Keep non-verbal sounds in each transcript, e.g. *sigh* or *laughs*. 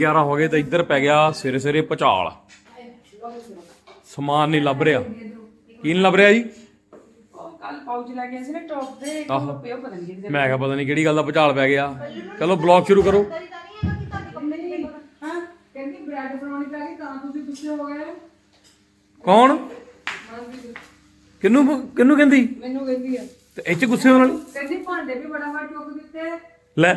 ਪੌਣੇ 11 ਹੋ ਗਏ ਤੇ ਇੱਧਰ ਪੈ ਗਿਆ ਸਵੇਰੇ ਸਵੇਰੇ ਭਚਾਲ। ਸਮਾਨ ਨਹੀਂ ਲੱਭ ਰਿਹਾ। ਕੀ ਨਹੀਂ ਲੱਭ ਰਿਹਾ ਜੀ? ਕੱਲ ਪਾਉਚ ਲੈ ਕੇ ਆਏ ਸੀ ਨਾ ਟੌਪ ਦੇ ਇੱਕ ਆਹੋ। ਪਿਓ ਪਤਾ ਨਹੀਂ ਕਿਹਦੇ ਮੈਂ ਕਿਹਾ ਪਤਾ ਨਹੀਂ ਕਿਹੜੀ ਗੱਲ ਦਾ ਭਚਾਲ ਪੈ ਗਿਆ। ਚਲੋ ਬਲੌਗ ਸ਼ੁਰੂ ਕਰੋ। ਹਾਂ ਕਹਿੰਦੀ ਬ੍ਰੈਡ ਬਣਾਉਣੀ ਪੈ ਗਈ ਤਾਂ ਤੁਸੀਂ ਗੁੱਸੇ ਹੋ ਗਏ। ਕੌਣ? ਕਿੰਨੂੰ ਕਿੰਨੂੰ ਕਹਿੰਦੀ? ਮੈਨੂੰ ਕਹਿੰਦੀ ਆ। ਤੇ ਇਹ ਚ ਗੁੱਸੇ ਹੋਣ ਵਾਲੀ? ਕਹਿੰਦੀ ਭਾਂਡੇ ਵੀ ਬੜਾ ਵਾਰ ਚੁੱਕ ਦਿੱਤੇ। ਲੈ।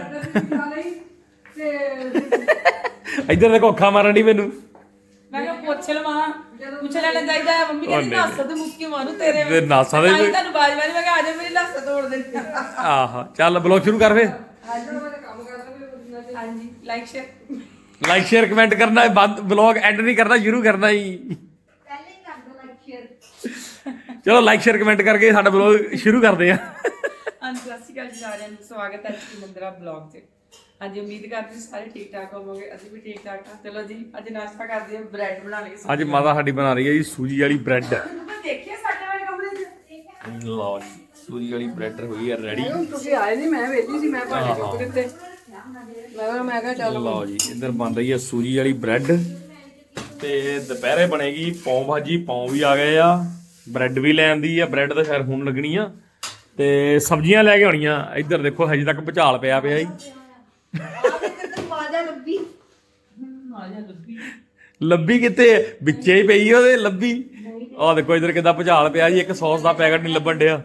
ਤੇ ਵੀ ਤੇ ਇੱਧਰ ਦੇਖੋ ਅੱਖਾਂ ਮਾਰਨ ਦੀ ਮੈਨੂੰ। ਮੈਂ ਕਿਹਾ ਪੁੱਛ ਲਵਾਂ ਪੁੱਛ ਲੈਣਾ ਚਾਹੀਦਾ ਹੈ। ਮੰਮੀ ਕਹਿੰਦੀ ਲੱਸ ਤੇ ਮੁੱਕੀ ਮਾਰੂ ਤੇਰੇ ਤੇ ਨਾਸਾਂ ਦੇ ਤਾਂ ਹੀ ਤੁਹਾਨੂੰ ਬਾਜ ਮਾਰੀ ਮੈਂ ਕਿਹਾ ਆ ਜਾ ਮੇਰੀ ਲੱਸ ਤੋੜ ਦੇ। ਆਹਾ ਚੱਲ ਬਲੌਗ ਸ਼ੁਰੂ ਕਰ ਫੇ ਹਾਂਜੀ like share like share comment ਕਰਨਾ ਬੰਦ ਬਲੌਗ ਐਂਡ ਨਹੀਂ ਕਰਨਾ ਸ਼ੁਰੂ ਕਰਨਾ ਹੀ। ਚਲੋ ਲਾਈਕ ਸ਼ੇਅਰ ਕਮੈਂਟ ਕਰਕੇ ਸਾਡਾ ਬਲੌਗ ਸ਼ੁਰੂ ਕਰਦੇ ਆ ਹਾਂਜੀ ਸਤਿ ਸ਼੍ਰੀ ਅਕਾਲ ਜੀ ਸਾਰਿਆਂ ਨੂੰ। ਸਵਾਗਤ ਹੈ ਜੀ ਮੰਦਰਾ ਬਲੌਗ 'ਚ ਹਾਂਜੀ ਉਮੀਦ ਕਰਦੇ ਹਾਂ ਸਾਰੇ ਠੀਕ ਠਾਕ ਹੋਵੋਗੇ ਅਸੀਂ ਵੀ ਠੀਕ ਠਾਕ ਹਾਂ। ਚਲੋ ਜੀ ਅੱਜ ਨਾਸ਼ਤਾ ਕਰਦੇ ਹਾਂ ਬ੍ਰੈਡ ਬਣਾ ਲਈਏ ਅੱਜ ਮਾਤਾ ਸਾਡੀ ਬਣਾ ਰਹੀ ਹੈ ਜੀ ਸੂਜੀ ਵਾਲੀ ਬ੍ਰੈਡ। ਦੇਖਿਆ ਸਾਡੇ ਵਾਲੇ ਕਮਰੇ 'ਚ? ਲਓ ਜੀ ਸੂਜੀ ਵਾਲੀ ਬ੍ਰੈਡ ਹੋਈ ਹੈ ਰੈਡੀ ਤੁਸੀਂ ਆਏ ਨਹੀਂ ਮੈਂ ਵੇਲੀ ਸੀ ਮੈਂ ਭਾਂਡੇ ਚੁੱਕ ਦਿੱਤੇ ਮੈਂ ਕਿਹਾ ਮੈਂ ਕਿਹਾ ਚੱਲ ਲਓ ਜੀ ਇੱਧਰ ਬਣ ਰਹੀ ਹੈ ਸੂਜੀ ਵਾਲੀ ਬ੍ਰੈਡ। ਤੇ ਦੁਪਹਿਰੇ ਬਣੇਗੀ ਪੌਂ ਭਾਜੀ ਪੌਂ ਵੀ ਆ ਗਏ ਆ। ਬ੍ਰੈਡ ਵੀ ਲੈ ਆਂਦੀ ਆ ਬ੍ਰੈਡ ਤਾਂ ਖੈਰ ਹੁਣ ਲੱਗਣੀ ਆ। ਤੇ ਸਬਜ਼ੀਆਂ ਲੈ ਕੇ ਆਉਣੀਆਂ ਇੱਧਰ ਦੇਖੋ ਹਜੇ ਤੱਕ ਭੁਚਾਲ ਪਿਆ ਪਿਆ ਜਾ। ਲੱਭੀ ਲੱਭੀ ਕਿੱਥੇ ਵਿੱਚੇ ਹੀ ਪਈ ਉਹਦੇ ਲੱਭੀ। ਆਹ ਦੇਖੋ ਇੱਧਰ ਕਿੱਦਾਂ ਭੁਚਾਲ ਪਿਆ ਜੀ ਇੱਕ ਸੌਸ ਦਾ ਪੈਕਟ ਨਹੀਂ ਲੱਭਣ ਡਿਆ।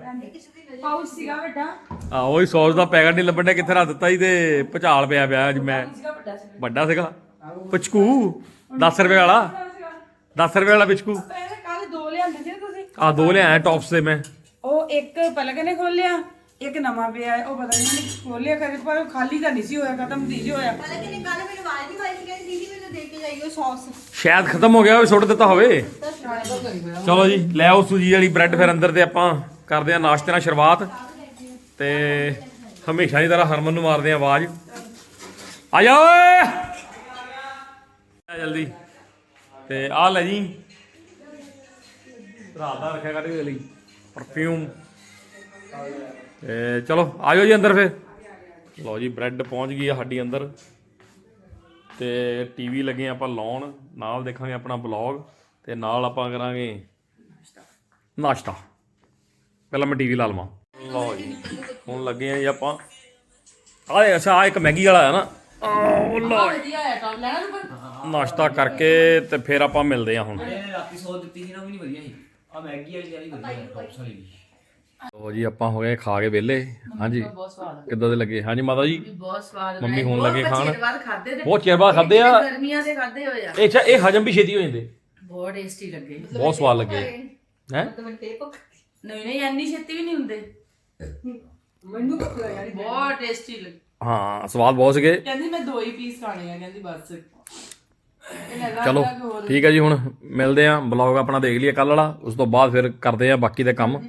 ਪਾਉਚ ਸੀਗਾ ਵੱਡਾ ਆ ਉਹੀ ਸੌਸ ਦਾ ਪੈਕਟ ਨਹੀਂ ਲੱਭਣ ਡਿਆ ਕਿੱਥੇ ਰੱਖ ਦਿੱਤਾ ਜੀ ਤੇ ਭੁਚਾਲ ਪਿਆ ਪਿਆ ਅੱਜ ਮੈਂ। ਸੀਗਾ ਵੱਡਾ ਸੀਗਾ। ਵੱਡਾ ਸੀਗਾ ਪਚਕੂ 10 ਰੁਪਏ ਵਾਲਾ। 10 ਰੁਪਏ ਵਾਲਾ ਪਿਚਕੂ। ਪਹਿਲੇ ਕੱਲ ਦੋ ਲਿਆਂਦੇ ਸੀ ਨਾ ਤੁਸੀਂ। ਆ ਦੋ ਲਿਆਇਆ ਟੌਪਸ ਤੇ ਮੈਂ। ਉਹ ਇੱਕ ਪਲਕ ਨੇ ਖੋਲਿਆ ਇੱਕ ਨਵਾਂ ਪਿਆ ਹੈ, ਉਹ ਪਤਾ ਨਹੀਂ ਖੋਲਿਆ ਕਰੇ ਪਰ ਉਹ ਖਾਲੀ ਤਾਂ ਨਹੀਂ ਸੀ ਹੋਇਆ ਖਤਮ ਨਹੀਂ ਸੀ ਹੋਇਆ। ਹਾਲਾਂਕਿ ਨੇ ਕੱਲ ਮੈਨੂੰ ਆਵਾਜ਼ ਨਹੀਂ ਮਾਰੀ ਸੀ ਕਹਿੰਦੀ ਦੀਦੀ ਮੈਨੂੰ ਦੇ ਕੇ ਜਾਈਓ ਸੌਸ। ਸ਼ਾਇਦ ਖਤਮ ਹੋ ਗਿਆ ਹੋਵੇ ਸੁੱਟ ਦਿੱਤਾ ਹੋਵੇ। ਚਲੋ ਜੀ ਲੈ ਆਓ ਸੂਜੀ ਵਾਲੀ ਬ੍ਰੈਡ ਫਿਰ ਅੰਦਰ ਤੇ ਆਪਾਂ ਕਰਦੇ ਆ ਨਾਸ਼ਤੇ ਨਾਲ ਸ਼ੁਰੂਆਤ। ਤੇ ਹਮੇਸ਼ਾ ਦੀ ਤਰ੍ਹਾਂ ਹਰਮਨ ਨੂੰ ਮਾਰਦੇ ਆ ਆਵਾਜ਼। ਆ ਜਾ ਓਏ! ਆ ਜਲਦੀ। ਤੇ ਆ ਲੈ ਜੀ। ਰਾਤ ਦਾ ਰੱਖਿਆ ਕੱਢ ਕੇ ਲਈ। ਪਰਫਿਊਮ। ਤੇ ਚਲੋ ਆ ਜਾਓ ਜੀ ਅੰਦਰ ਫਿਰ। ਲਓ ਜੀ ਬ੍ਰੈਡ ਪਹੁੰਚ ਗਈ ਆ ਸਾਡੀ ਅੰਦਰ। ਤੇ ਟੀਵੀ ਲੱਗੇ ਆਪਾਂ ਲਾਉਣ। ਨਾਲ ਦੇਖਾਂਗੇ ਆਪਣਾ ਬਲੌਗ ਤੇ ਨਾਲ ਆਪਾਂ ਕਰਾਂਗੇ ਨਾਸ਼ਤਾ। ਪਹਿਲਾਂ ਮੈਂ ਟੀਵੀ ਲਾ ਲਵਾਂ। ਲਓ ਜੀ, ਹੁਣ ਲੱਗੇ ਆ ਜੀ ਆਪਾਂ। ਆਹ ਅੱਛਾ ਆ ਇੱਕ ਮੈਗੀ ਵਾਲਾ ਆ ਨਾ। ਆਹ ਲਓ। ਨਾਸ਼ਤਾ ਕਰਕੇ ਤੇ ਫਿਰ ਆਪਾਂ ਮਿਲਦੇ ਆ ਹੁਣ। ਰਾਤੀ ਸੌ ਦਿੱਤੀ ਸੀ ਨਾ ਵੀ ਨਹੀਂ ਵਧੀਆ ਸੀ। ਆ ਮੈਗੀ ਵਾਲੀ ਵਾਲੀ ਵਧੀਆ ਹੈ ਲਓ ਜੀ ਆਪਾਂ ਹੋ ਗਏ ਖਾ ਕੇ ਵਿਹਲੇ। ਹਾਂਜੀ। ਬਹੁਤ ਸਵਾਦ ਕਿੱਦਾਂ ਦੇ ਲੱਗੇ? ਹਾਂਜੀ ਮਾਤਾ ਜੀ। ਬਹੁਤ ਸਵਾਦ ਮੰਮੀ ਹੁਣ ਲੱਗੇ ਖਾਣ। ਬਾਅਦ ਖਾਦੇ ਤੇ। ਬਹੁਤ ਚਿਰ ਬਾਅਦ ਖਾਦੇ ਆ। ਗਰਮੀਆਂ ਦੇ ਖਾਦੇ ਹੋਏ ਆ। ਇਹ ਅੱਛਾ ਇਹ ਹਜਮ ਵੀ ਛੇਤੀ ਹੋ ਜਾਂਦੇ। ਬਹੁਤ ਟੇਸਟੀ ਲੱਗੇ। ਬਹੁਤ ਸਵਾਦ ਲੱਗੇ। ਹੈ? ਨਹੀਂ ਨਹੀਂ ਇੰਨੀ ਛੇਤੀ ਵੀ ਨਹੀਂ ਹੁੰਦੇ। ਮੈਨੂੰ ਭੁੱਖ ਲੱਗ ਰਹੀ ਬਹੁਤ ਟੇਸਟੀ ਲੱਗੇ। ਹਾਂ ਸਵਾਦ ਬਹੁਤ ਸੀਗੇ। ਕਹਿੰਦੀ ਮੈਂ ਦੋ ਹੀ ਪੀਸ ਖਾਣੇ ਆ ਕਹਿੰਦੀ ਬਸ। ਚਲੋ ਠੀਕ ਹੈ ਜੀ ਹੁਣ ਮਿਲਦੇ ਆਂ ਬਲੌਗ ਆਪਣਾ ਦੇਖ ਲਈਏ ਕੱਲ ਵਾਲਾ ਉਸ ਤੋਂ ਬਾਅਦ ਫਿਰ ਕਰਦੇ ਆਂ ਬਾਕੀ ਦੇ ਕੰਮ।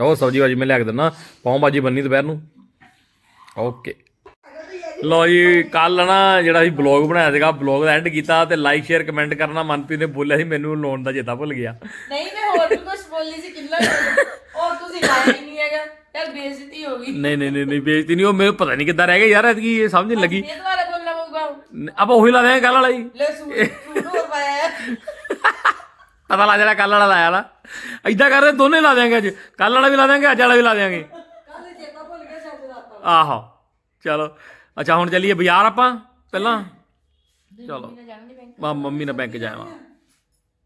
ਉਹ ਸਬਜੀ ਭਾਜੀ ਮੈਂ ਲਿਆ ਕੇ ਦਿੰਦਾ ਪਾਉ ਭਾਜੀ ਬੰਨੀ ਦੁਪਹਿਰ ਨੂੰ। ਓਕੇ ਲੋ ਜੀ ਕੱਲ ਨਾ ਜਿਹੜਾ ਅਸੀਂ ਬਲੌਗ ਬਣਾਇਆ ਸੀਗਾ ਬਲੌਗ ਦਾ ਐਂਡ ਕੀਤਾ ਤੇ ਲਾਈਕ ਸ਼ੇਅਰ ਕਮੈਂਟ ਕਰਨਾ ਮਨਪ੍ਰੀਤ ਨੇ ਬੋਲਿਆ ਸੀ ਮੈਨੂੰ ਲੋਨ ਦਾ ਚੇਤਾ ਭੁੱਲ ਗਿਆ। ਨਹੀਂ ਮੈਂ ਹੋਰ ਵੀ ਕੁਝ ਬੋਲੀ ਸੀ ਕਿੰਨਾ ਉਹ ਤੁਸੀਂ ਲਾਇਆ ਨਹੀਂ ਹੈਗਾ ਯਾਰ ਬੇਇੱਜ਼ਤੀ ਹੋ ਗਈ। ਨਹੀਂ ਨਹੀਂ ਨਹੀਂ ਨਹੀਂ ਬੇਇੱਜ਼ਤੀ ਨਹੀਂ ਉਹ ਮੈਨੂੰ ਪਤਾ ਨਹੀਂ ਕਿੱਦਾਂ ਰਹਿ ਗਿਆ ਯਾਰ ਐਤਕੀ ਇਹ ਸਮਝ ਨਹੀਂ ਲੱਗੀ। ਪਊਗਾ ਆਪਾਂ ਉਹੀ ਲਾ ਦਿਆਂਗੇ ਕੱਲ ਵਾਲਾ ਹੀ ਲੈ ਸੂਟ ਸੂਟ ਹੋਰ ਪਾਇਆ। ਪਤਾ ਲੱਗ ਜਾਣਾ ਕੱਲ ਵਾਲਾ ਲਾਇਆ ਲਾ ਐਦਾਂ ਕਰਦੇ ਦੋਨੇ ਲਾ ਦਿਆਂਗੇ ਅੱਜ। ਕੱਲ ਵਾਲਾ ਵੀ ਲਾ ਦਿਆਂਗੇ ਅੱਜ ਵਾਲਾ ਵੀ ਲਾ ਦਿਆਂਗੇ। ਆਹੋ। ਚਲੋ। ਅੱਛਾ ਹੁਣ ਚੱਲੀਏ ਬਾਜ਼ਾਰ ਆਪਾਂ ਪਹਿਲਾਂ? ਚਲੋ। ਮਾ ਮੰਮੀ ਨਾਲ ਬੈਂਕ ਜਾਵਾਂ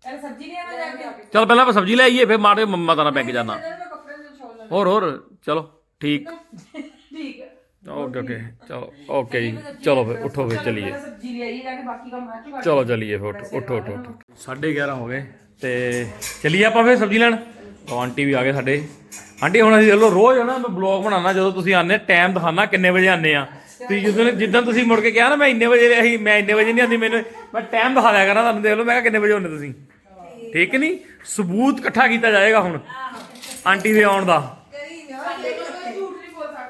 ਸਬਜ਼ੀ ਜਾ ਕੇ। ਚਲ ਪਹਿਲਾਂ ਆਪਾਂ ਸਬਜ਼ੀ ਲੈ ਆਈਏ ਫਿਰ ਮਾੜੇ ਮੰਮਾ ਤਾਂ ਨਾਲ ਬੈਂਕ ਜਾਣਾ ਹੋਰ ਹੋਰ। ਚਲੋ ਠੀਕ। ਓਕੇ ਓਕੇ ਚਲੋ ਓਕੇ ਜੀ। ਚਲੋ ਫਿਰ ਉੱਠੋ ਫਿਰ ਚੱਲੀਏ। ਸਬਜ਼ੀ ਲੈ ਆਈ ਜਾ ਕੇ ਬਾਕੀ ਕੰਮ ਬਾਅਦ ਚ ਕਰ ਚਲੋ ਚੱਲੀਏ ਫਿਰ ਉੱਠੋ ਉੱਠੋ ਉੱਠੋ ਉੱਠੋ। ਸਾਢੇ 11 ਹੋ ਗਏ ਤੇ ਚੱਲੀਏ ਆਪਾਂ ਫਿਰ ਸਬਜ਼ੀ ਲੈਣ। ਆਂਟੀ ਵੀ ਆ ਗਏ ਸਾਡੇ। ਆਂਟੀ ਹੁਣ ਅਸੀਂ ਚਲੋ ਰੋਜ਼ ਨਾ ਮੈਂ ਬਲੌਗ ਬਣਾਉਣਾ ਜਦੋਂ ਤੁਸੀਂ ਆਨੇ ਟਾਈਮ ਦਿਖਾਣਾ ਕਿੰਨੇ ਵਜੇ ਆਨੇ ਆ। ਤੁਸੀਂ ਜਦੋਂ ਜਿੱਦਾਂ ਤੁਸੀਂ ਮੁੜ ਕੇ ਕਿਹਾ ਨਾ ਮੈਂ ਇੰਨੇ ਵਜੇ ਅਸੀਂ ਮੈਂ ਇੰਨੇ ਵਜੇ ਨਹੀਂ ਆਉਂਦੀ ਮੈਨੂੰ ਮੈਂ ਟਾਈਮ ਦਿਖਾ ਦਿਆ ਕਰਾਂ ਤੁਹਾਨੂੰ ਦੇਖ ਲਓ ਮੈਂ ਕਿਹਾ ਕਿੰਨੇ ਵਜੇ ਹੁੰਦੇ ਤੁਸੀਂ। ਠੀਕ। ਨਹੀਂ? ਸਬੂਤ ਇਕੱਠਾ ਕੀਤਾ ਜਾਏਗਾ ਹੁਣ। ਆਂਟੀ ਦੇ ਆਉਣ ਦਾ।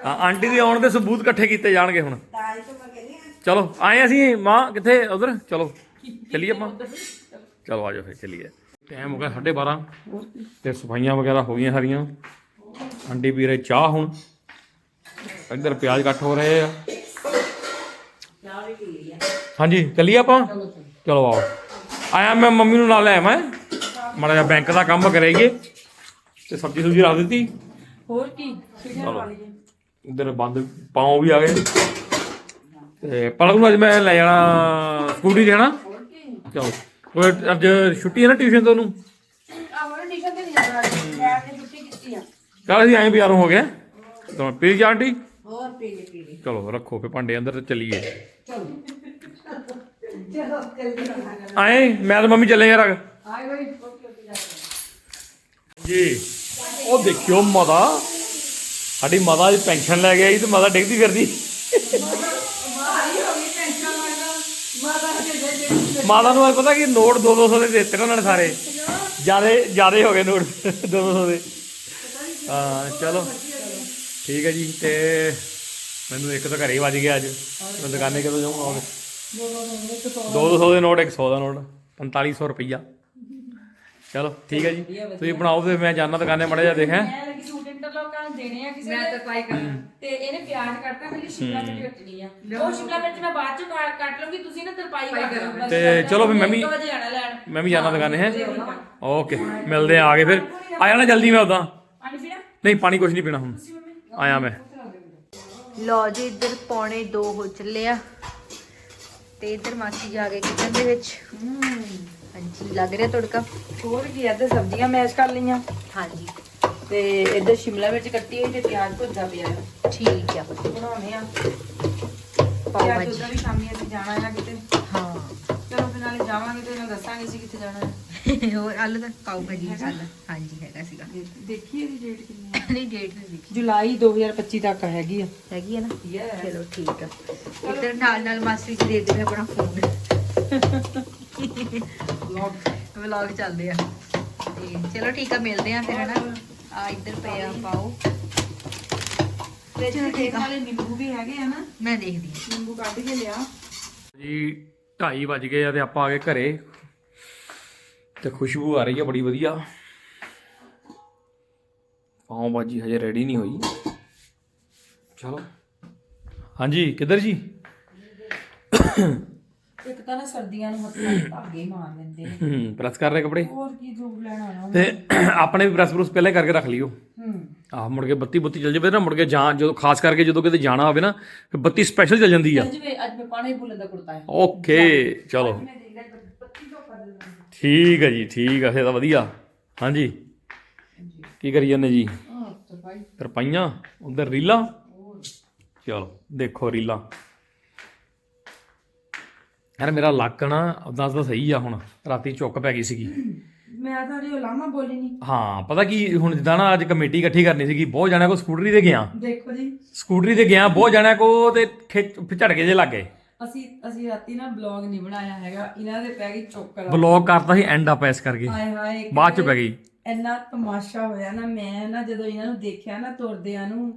ਹਾਂ ਆਂਟੀ ਦੇ ਆਉਣ ਦੇ ਸਬੂਤ ਇਕੱਠੇ ਕੀਤੇ ਜਾਣਗੇ ਹੁਣ। ਚਲੋ ਆਏ ਅਸੀਂ ਮਾਂ ਕਿੱਥੇ ਉਧਰ? ਚਲੋ ਚੱਲੀਏ ਆਪਾਂ। ਚਲੋ ਆਜੋ ਫਿਰ ਚੱਲੀਏ। ਟਾਈਮ ਹੋ ਗਿਆ 12:30 ਤੇ ਸਫਾਈਆਂ ਵਗੈਰਾ ਹੋ ਗਈਆਂ ਸਾਰੀਆਂ। ਆਂਟੀ ਪੀ ਰਹੇ ਚਾਹ ਹੁਣ। ਇੱਧਰ ਪਿਆਜ਼ ਕੱਟ ਹੋ ਰਹੇ ਆ। ਹਾਂਜੀ ਚੱਲੀਏ ਆਪਾਂ? ਚਲੋ ਆਓ। ਆਇਆ ਮੈਂ ਮੰਮੀ ਨੂੰ ਨਾਲ ਲੈ ਮੈਂ ਮਾੜਾ ਜਿਹਾ ਬੈਂਕ ਦਾ ਕੰਮ ਕਰੇਗੇ। ਤੇ ਸਬਜ਼ੀ ਸੁਬਜ਼ੀ ਰੱਖ ਦਿੱਤੀ। ਹੋਰ ਕੀ? ਲਈਏ ਇਧਰ ਬੰਦ ਪਾਉ ਵੀ ਆ ਗਏ। ਤੇ ਪਲਕ ਨੂੰ ਅੱਜ ਮੈਂ ਲੈ ਜਾਣਾ ਸਕੂਟੀ ਤੇ ਹਨਾ? ਚਲੋ ਉਹ ਅੱਜ ਛੁੱਟੀ ਹੈ ਨਾ ਟਿਊਸ਼ਨ ਤੋਂ ਉਹਨੂੰ? ਆਹ ਹੋਰ ਟਿਊਸ਼ਨ ਤੇ ਨਹੀਂ ਜਾਣਾ ਮੈਂ ਨੇ ਛੁੱਟੀ ਕੀਤੀ ਆ ਚੱਲ ਅਸੀਂ ਐਂ ਬਿਆਰੋਂ ਹੋ ਗਏ। ਤਾਂ ਪੀ ਜਾ ਆਂਟੀ? ਹੋਰ ਪੀਲੇ ਪੀਲੇ ਚਲੋ ਰੱਖੋ ਫੇ ਭਾਂਡੇ ਅੰਦਰ ਤੇ ਚੱਲੀਏ। ਚਲੋ ਆਏ ਮੈਂ ਤੇ ਮੰਮੀ ਚੱਲੇ ਯਾਰ ਆਏ ਬਈ ਜਾ। ਉਹ ਦੇਖਿਓ ਮਾਤਾ। ਸਾਡੀ ਮਾਤਾ ਦੀ ਪੈਨਸ਼ਨ ਲੈ ਕੇ ਆਈ ਤੇ ਮਾਤਾ ਡਿੱਗਦੀ ਫਿਰਦੀ। ਮਾਤਾ ਨੂੰ ਪਤਾ ਕਿ ਨੋਟ 2-200 ਦੇ ਦਿੱਤੇ ਨੇ ਉਹਨਾਂ ਨੇ ਸਾਰੇ। ਜਿਆਦੇ ਜਿਆਦੇ ਹੋ ਗਏ ਨੋਟ 2-200 ਦੇ ਹਾਂ, ਚਲੋ। ਠੀਕ ਹੈ ਜੀ, ਤੇ ਮੈਨੂੰ ਇੱਕ ਤਾਂ ਘਰੇ ਹੀ ਵੱਜ ਗਿਆ ਅੱਜ। ਮੈਂ ਦੁਕਾਨੇ ਕਦੋਂ ਜਾਊਂਗਾ 200 ਦੇ ਨੋਟ 100 ਦਾ ਨੋਟ 4500 ਰੁਪਈਆ। ਚਲੋ, ਠੀਕ ਹੈ ਜੀ। ਤੁਸੀਂ ਬਣਾਓ ਤੇ ਮੈਂ ਜਾਣਾ ਦੁਕਾਨੇ ਮੜਾ ਜਾ ਦੇਖਾਂ। ਮੈਂ ਇੰਟਰਲੋਕਾਂ ਨੂੰ ਦੇਣੇ ਆ ਕਿਸੇ ਮੈਂ ਤਾਂ ਪਾਈ ਕਰਾਂ ਤੇ ਇਹਨੇ ਪਿਆਜ਼ ਕੱਟਦਾ ਮੇਰੀ ਸ਼ਿਮਲਾ ਮਿਰਚ ਕੱਟਣੀ ਆ। ਉਹ ਸ਼ਿਮਲਾ ਮਿਰਚ ਮੈਂ ਬਾਅਦ ਚ ਕਾ- ਕੱਟ ਲੂੰਗੀ ਤੁਸੀਂ ਨਾ ਤਰਪਾਈ ਕਰ ਦਿਓ। ਤੇ ਚਲੋ ਫਿਰ ਮੈਂ ਵੀ- 1 ਵਜੇ ਆਣਾ ਲੈਣ। ਮੈਂ ਵੀ ਜਾਣਾ ਦੁਕਾਨੇ ਹੈ? ਓਕੇ ਮਿਲਦੇ ਆ ਆਗੇ ਫਿਰ। ਆ ਜਾਣਾ ਜਲਦੀ ਮੈਂ ਉਦਾਂ ਪਾਣੀ ਪੀਣਾ? ਨਹੀਂ ਪਾਣੀ ਕੁਝ ਨਹੀਂ ਪੀਣਾ ਹੁਣ। ਆਇਆ ਮੈਂ। ਲੋ ਜੀ ਇੱਧਰ ਪੌਣੇ 2 ਹੋ ਚੱਲੇ ਆ। ਤੇ ਇੱਧਰ ਮਾਸੀ ਜਾ ਕੇ ਕਿਚਨ ਦੇ ਵਿੱਚ। ਹਾਂਜੀ ਲੱਗ ਰਿਹਾ ਤੜਕਾ। ਹੋਰ ਕੀ ਆ ਤੇ ਸਬਜ਼ੀਆਂ ਮੈਸ਼ ਕਰ ਲਈਆਂ। ਹਾਂਜੀ। ਤੇ ਇੱਧਰ ਸ਼ਿਮਲਾ ਮਿਰਚ ਕੱਟੀ ਹੋਈ ਤੇ ਪਿਆਜ਼ ਭੁੱਜਾ ਪਿਆ ਆ। ਠੀਕ ਆ। ਬਣਾਉਣੇ ਆ। ਭਾਜੀ। ਉਧਰ ਵੀ ਸ਼ਾਮੀ ਅਸੀਂ ਜਾਣਾ ਆ ਕਿਤੇ। ਹਾਂ। ਚਲੋ ਫਿਰ ਨਾਲੇ ਜਾਵਾਂਗੇ ਤੇ ਇਹਨਾਂ ਦੱਸਾਂਗੇ ਸੀ ਕਿੱਥੇ ਜਾਣਾ ਹੈ। *laughs* ਹੋਰ ਆਲੂ ਦਾ ਪਾਓ ਭਾਜੀ ਮਸਾਲਾ ਹਾਂਜੀ ਹੈਗਾ ਸੀਗਾ। ਦੇਖੀਏ ਦੀ ਡੇਟ ਕਿੰਨੀ ਹੈ। ਨਹੀਂ ਡੇਟ ਨਹੀਂ ਦੇਖੀ। ਜੁਲਾਈ 2025 ਤੱਕ ਹੈਗੀ ਆ। ਹੈਗੀ ਹੈ ਨਾ. ਚਲੋ ਠੀਕ ਆ। ਇੱਧਰ ਨਾਲ ਨਾਲ ਮਾਸੀ ਜੀ ਦੇਖਦੇ ਆਪਣਾ ਫੋਨ ਵਲੌਗ *laughs* ਚੱਲਦੇ ਆ। ਤੇ ਚਲੋ ਠੀਕ ਆ ਮਿਲਦੇ ਆ ਫਿਰ ਹਨਾ ਆ ਇੱਧਰ ਪਏ ਆ ਪਾਓ। ਤੇ ਜਿਹੜੇ ਦੇਖ ਵਾਲੇ ਨਿੰਬੂ ਵੀ ਹੈਗੇ ਆ ਨਾ। ਮੈਂ ਦੇਖਦੀ ਹਾਂ। ਨਿੰਬੂ ਕੱਢ ਕੇ ਲਿਆ। ਜੀ 2:30 ਵੱਜ ਗਏ ਆ ਤੇ ਆਪਾਂ ਆ ਗਏ ਘਰੇ। ਤੇ ਖੁਸ਼ਬੂ ਆ ਰਹੀ ਹੈ ਬੜੀ ਵਧੀਆ। ਪਾਉ ਭਾਜੀ ਹਜੇ ਰੈਡੀ ਨਹੀਂ ਹੋਈ। ਚਲੋ। ਹਾਂਜੀ ਕਿੱਧਰ ਜੀ? ਇੱਕ ਤਾਂ ਨਾ ਸਰਦੀਆਂ ਨੂੰ ਮਤਲਬ ਧਾਗੇ ਮਾਰ ਦਿੰਦੇ ਨੇ। ਹੂੰ ਪ੍ਰੈਸ ਕਰ ਰਹੇ ਕੱਪੜੇ? ਹੋਰ ਕੀ ਜੋਬ ਲੈਣਾ ਤੇ *clears throat* ਆਪਣੇ ਵੀ ਪ੍ਰੈਸ ਪ੍ਰੂਸ ਪਹਿਲਾਂ ਹੀ ਕਰਕੇ ਰੱਖ ਲਿਓ। ਹੂੰ। ਆਹ ਮੁੜ ਕੇ ਬੱਤੀ ਬੁੱਤੀ ਚੱਲ ਜਾਵੇ ਨਾ ਮੁੜ ਕੇ ਜਾਂ ਜਦੋਂ ਖਾਸ ਕਰਕੇ ਜਦੋਂ ਕਿਤੇ ਜਾਣਾ ਹੋਵੇ ਨਾ ਫਿਰ ਬੱਤੀ ਸਪੈਸ਼ਲ ਚੱਲ ਜਾਂਦੀ ਆ। ਜਿਵੇਂ ਅੱਜ ਮੈਂ ਪਾਣੀ ਬੁਲਣ ਦਾ ਕੁੜਤਾ ਹੈ। ਓਕੇ ਚਲੋ। ਠੀਕ ਹੈ ਜੀ ਠੀਕ ਹੈ ਫੇਰ ਤਾਂ ਵਧੀਆ। ਹਾਂਜੀ। ਕੀ ਕਰੀ ਜਾਂਦੇ ਜੀ? ਤਰਪਾਈਆਂ ਉਧਰ ਰੀਲਾਂ। ਚਲੋ ਦੇਖੋ ਰੀਲਾਂ। ਯਾਰ ਮੇਰਾ ਲੱਕ ਨਾ ਉਦਾਂ ਤਾਂ ਸਹੀ ਆ ਹੁਣ ਰਾਤੀ ਚੁੱਕ ਪੈ ਗਈ ਸੀਗੀ। ਮੈਂ ਤਾਂ ਜੀ ਲਾਮਾ ਬੋਲੀ ਨਹੀਂ ਹਾਂ ਪਤਾ ਕੀ ਹੁਣ ਜਿੱਦਾਂ ਨਾ ਅੱਜ ਕਮੇਟੀ ਇਕੱਠੀ ਕਰਨੀ ਸੀਗੀ ਬਹੁਤ ਜਣਿਆਂ ਕੋ ਸਕੂਟਰੀ ਤੇ ਗਿਆ। ਦੇਖੋ ਜੀ। ਸਕੂਟਰੀ ਤੇ ਗਿਆ ਬਹੁਤ ਜਣਿਆਂ ਕੋ ਤੇ ਝਟਕੇ ਜੇ ਲੱਗ ਗਏ। ਅਸੀਂ ਅਸੀਂ ਰਾਤੀ ਨਾ ਬਲੌਗ ਨਹੀਂ ਬਣਾਇਆ ਹੈਗਾ ਇਹਨਾਂ ਦੇ ਪੈ ਗਈ ਚੁੱਕ ਬਲੌਗ ਕਰਤਾ ਸੀ ਐਂਡ ਅਪ ਐਸ ਕਰਕੇ। ਹਾਏ ਹਾਏ ਬਾਅਦ ਚ ਪੈ ਗਈ। ਇੰਨਾ ਤਮਾਸ਼ਾ ਹੋਇਆ ਨਾ ਮੈਂ ਨਾ ਜਦੋਂ ਇਹਨਾਂ ਨੂੰ ਦੇਖਿਆ ਨਾ ਤੁਰਦਿਆਂ ਨੂੰ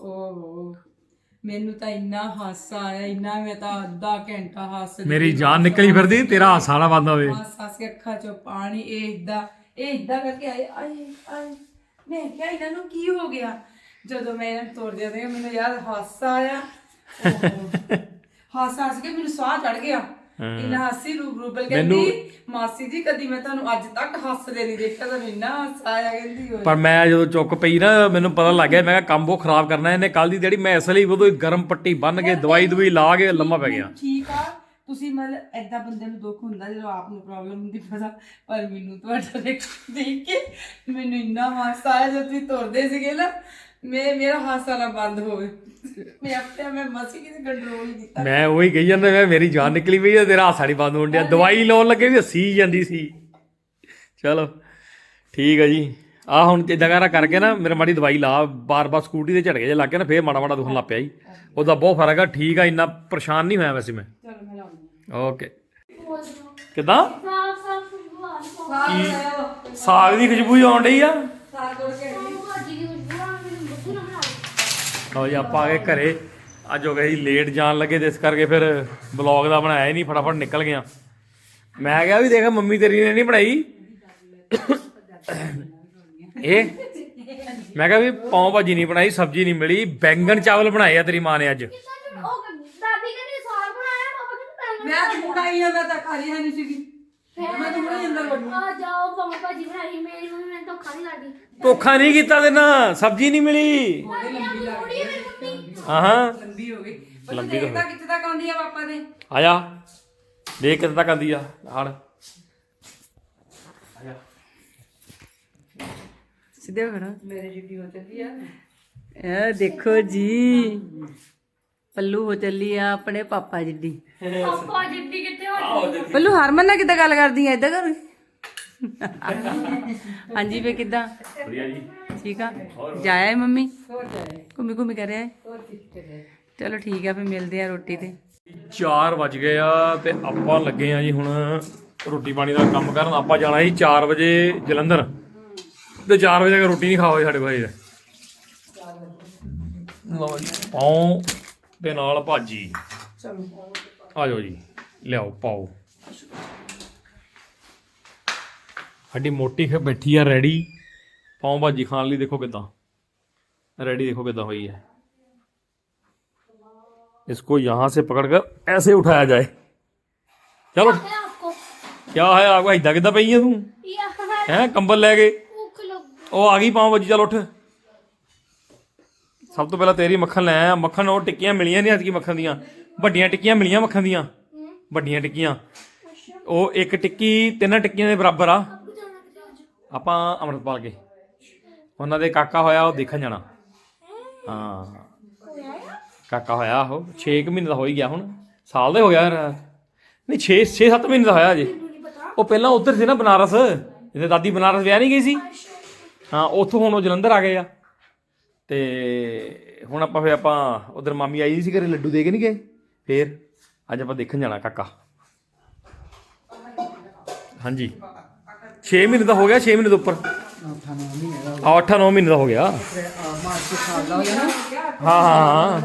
ਓਹ ਮੈਨੂੰ ਤਾਂ ਇੰਨਾ ਹਾਸਾ ਆਇਆ ਇੰਨਾ ਮੈਂ ਤਾਂ ਅੱਧਾ ਘੰਟਾ ਹੱਸ ਮੇਰੀ ਜਾਨ ਨਿਕਲੀ ਫਿਰਦੀ ਤੇਰਾ ਹਾਸਾ ਨਾ ਬੰਦ ਹੋਵੇ। ਹੱਸ ਹੱਸ ਕੇ ਅੱਖਾਂ ਚੋਂ ਪਾਣੀ ਇਹ ਇਦਾਂ ਇਹ ਇਦਾਂ ਕਰਕੇ ਆਏ ਆਏ ਆਏ। ਮੈਂ ਕਿਹਾ ਇਹਨਾਂ ਨੂੰ ਕੀ ਹੋ ਗਿਆ? ਜਦੋਂ ਮੈਂ ਇਹਨਾਂ ਨੂੰ ਤੁਰਦਿਆਂ ਦੇਖਿਆ ਮੈਨੂੰ ਯਾਰ ਹਾਸਾ ਆਇਆ। *laughs* ਹਾਸਾ ਹੱਸ ਕੇ ਮੈਨੂੰ ਸਾਹ ਚੜ ਗਿਆ। ਇੰਨਾ ਹਾਸੀ ਰੂਪ ਰੂਬਲ ਕਹਿੰਦੀ ਮਾਸੀ ਜੀ ਕਦੀ ਮੈਂ ਤੁਹਾਨੂੰ ਅੱਜ ਤੱਕ ਹੱਸਦੇ ਨਹੀਂ ਦੇਖਿਆ ਤੁਹਾਨੂੰ ਇੰਨਾ ਹਾਸਾ ਆਇਆ ਕਹਿੰਦੀ ਹੋਏ ਪਰ ਮੈਂ ਜਦੋਂ ਚੁੱਕ ਪਈ ਨਾ ਮੈਨੂੰ ਪਤਾ ਲੱਗ ਗਿਆ ਮੈਂ ਕਿਹਾ ਕੰਮ ਖਰਾਬ ਕਰਨਾ ਇਹਨੇ ਕੱਲ ਦੀ ਜਿਹੜੀ ਮੈਂ ਇਸ ਲਈ ਉਦੋਂ ਹੀ ਗਰਮ ਪੱਟੀ ਬੰਨ ਕੇ ਦਵਾਈ ਦਵਾਈ ਲਾ ਕੇ ਲੰਮਾ ਪੈ ਗਿਆ। ਠੀਕ ਆ ਤੁਸੀਂ ਮਤਲਬ ਐਦਾਂ ਬੰਦੇ ਨੂੰ ਦੁੱਖ ਹੁੰਦਾ ਜਦੋਂ ਆਪ ਨੂੰ ਪ੍ਰੋਬਲਮ ਹੁੰਦੀ ਪਤਾ ਪਰ ਮੈਨੂੰ ਤੁਹਾਡਾ ਦੇਖ ਦੇਖ ਕੇ ਮੈਨੂੰ ਇੰਨਾ ਹਾਸਾ ਆਇਆ ਜਦ ਤੁਸੀਂ ਤੁਰਦੇ ਸੀਗੇ ਨਾ ਮੈਂ ਮੇਰਾ ਹਾਸਾ ਨਾ ਬੰਦ ਹੋਵੇ। ਮੈਂ ਆਪਣੇ ਆਪ ਮੈਂ ਮਸੀ ਕਿਸੇ ਕੰਟਰੋਲ ਨਹੀਂ ਕੀਤਾ। ਮੈਂ ਉਹੀ ਕਹੀ ਜਾਂਦਾ ਮੈਂ ਮੇਰੀ ਜਾਨ ਨਿਕਲੀ ਪਈ ਹੈ ਤੇਰਾ ਹਾਸਾ ਨਹੀਂ ਬੰਦ ਹੋਣ ਡਿਆ। ਦਵਾਈ ਲਾਉਣ ਲੱਗੇ ਵੀ ਹੱਸੀ ਜਾਂਦੀ ਸੀ। ਚਲੋ ਠੀਕ ਹੈ ਜੀ। ਆ ਹੁਣ ਜਿੱਦਾਂ ਕਰਾ ਕਰਕੇ ਨਾ ਮੇਰੇ ਮਾੜੀ ਦਵਾਈ ਲਾ ਬਾਰ-ਬਾਰ ਸਕੂਟੀ ਤੇ ਝਟਕੇ ਜੇ ਲੱਗ ਗਿਆ ਨਾ ਫੇਰ ਮਾੜਾ ਮਾੜਾ ਦੁਖਣ ਲੱਗ ਪਿਆ ਜੀ। ਉਹਦਾ ਬਹੁਤ ਫ਼ਰਕ ਆ ਠੀਕ ਆ ਇੰਨਾ ਪਰੇਸ਼ਾਨ ਨਹੀਂ ਹੋਇਆ ਵੈਸੇ ਮੈਂ। ਚਲੋ ਮੈਂ ਲਾਉਂਦੀ ਓਕੇ। ਕਿਦਾਂ? ਸਾਗ ਦੀ ਖੁਸ਼ਬੂ ਹੀ ਆਉਣ ਡਈ ਆ? ਸਾਗ ਕੋਲ ਕੇ ਲਓ ਜੀ ਆਪਾਂ ਆ ਗਏ ਘਰੇ। ਅੱਜ ਹੋ ਸੀ ਲੇਟ ਜਾਣ ਲੱਗੇ ਤੇ ਇਸ ਕਰਕੇ ਫਿਰ ਬਲੌਗ ਦਾ ਬਣਾਇਆ ਹੀ ਨਹੀਂ ਫਟਾਫਟ ਨਿਕਲ ਗਿਆ ਮੈਂ ਕਿਹਾ ਵੀ ਦੇਖ ਮੰਮੀ ਤੇਰੀ ਨੇ ਨਹੀਂ ਬਣਾਈ। ਇਹ? ਮੈਂ ਕਿਹਾ ਵੀ ਪਾਉ ਭਾਜੀ ਨਹੀਂ ਬਣਾਈ ਸਬਜ਼ੀ ਨਹੀਂ ਮਿਲੀ। ਬੈਂਗਣ ਚਾਵਲ ਬਣਾਏ ਆ ਤੇਰੀ ਮਾਂ ਨੇ ਅੱਜ। ਉਹ ਦਾਦੀ ਕਹਿੰਦੀ ਸਾਗ ਬਣਾਇਆ ਪਾਪਾ ਕਹਿੰਦੇ ਮੈਂ ਤਾਂ ਮੁੜ ਆਈ ਆ ਮੈਂ ਤਾਂ ਖਾਲੀ ਹੈ ਨਹੀਂ ਸੀਗੀ। ਮੈਂ ਤਾਂ ਹੁਣੇ ਅੰਦਰ ਵੜੀ ਆ ਜਾਓ ਮੰਮਾ ਭਾਜੀ ਬਣਾਈ ਮੇਰੀ ਮੰਮੀ ਮੈਨੂੰ ਤਾਂ ਖਾਣੀ ਲਾਦੀ ਧੋਖਾ ਨਹੀਂ ਕੀਤਾ ਤੇ ਨਾ ਸਬਜ਼ੀ ਨਹੀਂ ਮਿਲੀ। ਮੇਰੀ ਮੰਮੀ। ਹਾਂ ਹਾਂ। ਲੰਬੀ ਹੋ ਗਈ। ਲੰਬੀ ਲੰਬੀ ਤਾਂ ਦੇਖਦਾ ਕਿੱਥੇ ਤੱਕ ਆਉਂਦੀ ਆ ਪਾਪਾ ਦੇ। ਆ ਜਾ ਦੇਖ ਕਿੱਥੇ ਤੱਕ ਆਂਦੀ ਆ ਹੜ ਸਿੱਧੇ ਹੋ ਖੜਾ। ਮੇਰੇ ਜਿੱਡੀ ਹੋ ਚੱਲੀ ਆ। ਇਹ ਦੇਖੋ ਜੀ। ਪੱਲੂ ਹੋ ਚੱਲੀ ਆ ਆਪਣੇ ਪਾਪਾ ਜਿੱਡੀ ਪਾਪਾ ਜਿੱਦੀ ਕਿੱਥੇ ਹੋ ਪੱਲੂ ਹਰਮਨ ਨਾਲ ਕਿੱਦਾਂ ਗੱਲ ਕਰਦੀ ਆ? ਇਦਾਂ ਕਰ ਹਾਂਜੀ ਵੇ ਕਿੱਦਾਂ? ਵਧੀਆ ਜੀ। ਠੀਕ ਆ? ਜਾਇਆ ਹੈ ਮੰਮੀ? ਘੁੰਮੀ ਘੁੰਮੀ ਕਰ ਰਿਹਾ ਹੈ ਚਲੋ ਠੀਕ ਆ ਫੇ ਮਿਲਦੇ ਆ ਰੋਟੀ ਤੇ। 4 ਵਜ ਗਏ ਆ ਤੇ ਆਪਾਂ ਲੱਗੇ ਆ ਜੀ ਹੁਣ ਰੋਟੀ ਪਾਣੀ ਦਾ ਕੰਮ ਕਰਨ। ਆਪਾਂ ਜਾਣਾ ਸੀ 4 ਵਜੇ ਜਲੰਧਰ। ਤੇ 4 ਵਜੇ ਤੱਕ ਰੋਟੀ ਨਹੀਂ ਖਾਓਗੇ ਸਾਡੇ ਭਾਈ ਲਓ ਜੀ ਪਾਉ ਦੇ ਨਾਲ ਭਾਜੀ। ਚਲੋ। ਆ ਜਾਓ ਜੀ ਲਿਆਓ ਪਾਓ ਸਾਡੀ ਮੋਟੀ ਖੇ ਬੈਠੀ ਆ ਰੈਡੀ ਪਾਉ ਭਾਜੀ ਖਾਣ ਲਈ ਦੇਖੋ ਕਿਦਾਂ रेडी देखो कितना हुई है इसको यहां से पकड़कर ऐसे उठाया जाए चलो आपको क्या है आपको इदा किदा पई है तू ਯਾ है कंबल ले गए ਭੁੱਖ ਲੱਗ ਉਹ ਆ ਗਈ ਪਾਉ ਭਾਜੀ ਚੱਲ ਉੱਠ ਸਭ ਤੋਂ ਪਹਿਲਾਂ ਤੇਰੀ ਮੱਖਣ ਲੈ ਆਇਆ ਮੱਖਣ ਉਹ ਟਿੱਕੀਆਂ ਮਿਲੀਆਂ ਨਹੀਂ ਅੱਜ ਮੱਖਣ ਦੀਆਂ ਵੱਡੀਆਂ ਟਿੱਕੀਆਂ ਮਿਲੀਆਂ ਮੱਖਣ ਦੀਆਂ। ਵੱਡੀਆਂ ਟਿੱਕੀਆਂ। ਉਹ ਇੱਕ ਟਿੱਕੀ ਤਿੰਨ ਟਿੱਕੀਆਂ ਦੇ ਬਰਾਬਰ ਆ। ਆਪਾਂ ਅੰਮ੍ਰਿਤਪਾਲ ਕੇ। ਉਹਨਾਂ ਦੇ ਕਾਕਾ ਹੋਇਆ ਉਹ ਦੇਖਣ ਜਾਣਾ। ਹਾਂ? ਕਾਕਾ ਹੋਇਆ ਉਹ 6 ਮਹੀਨੇ ਦਾ ਹੋ ਹੀ ਗਿਆ ਹੁਣ। ਸਾਲ ਦਾ ਹੋ ਗਿਆ। ਨਹੀਂ 6 6 7 ਮਹੀਨੇ ਦਾ ਹੋਇਆ ਅਜੇ। ਉਹ ਪਹਿਲਾਂ ਉੱਧਰ ਸੀ ਨਾ ਬਨਾਰਸ। ਜਿੱਥੇ ਦਾਦੀ ਬਨਾਰਸ ਵਿਆਹ ਨਹੀਂ ਗਈ ਸੀ। ਹਾਂ ਉੱਥੋਂ ਹੁਣ ਉਹ ਜਲੰਧਰ ਆ ਗਏ ਆ। ਤੇ ਹੁਣ ਆਪਾਂ ਫੇ ਆਪਾਂ ਉਧਰ ਮਾਮੀ ਆਈ ਸੀ ਘਰੇ ਲੱਡੂ ਦੇ ਕੇ ਨਹੀਂ ਗਏ? ਫੇਰ ਅੱਜ ਆਪਾਂ ਦੇਖਣ ਜਾਣਾ ਕਾਕਾ। ਹਾਂਜੀ। 6 ਮਹੀਨੇ ਦਾ ਹੋ ਗਿਆ 6 ਮਹੀਨੇ ਦੇ ਉੱਪਰ। 8 9 ਮਹੀਨੇ ਦਾ ਹੋ ਗਿਆ। ਹਾਂ ਹਾਂ ਹਾਂ।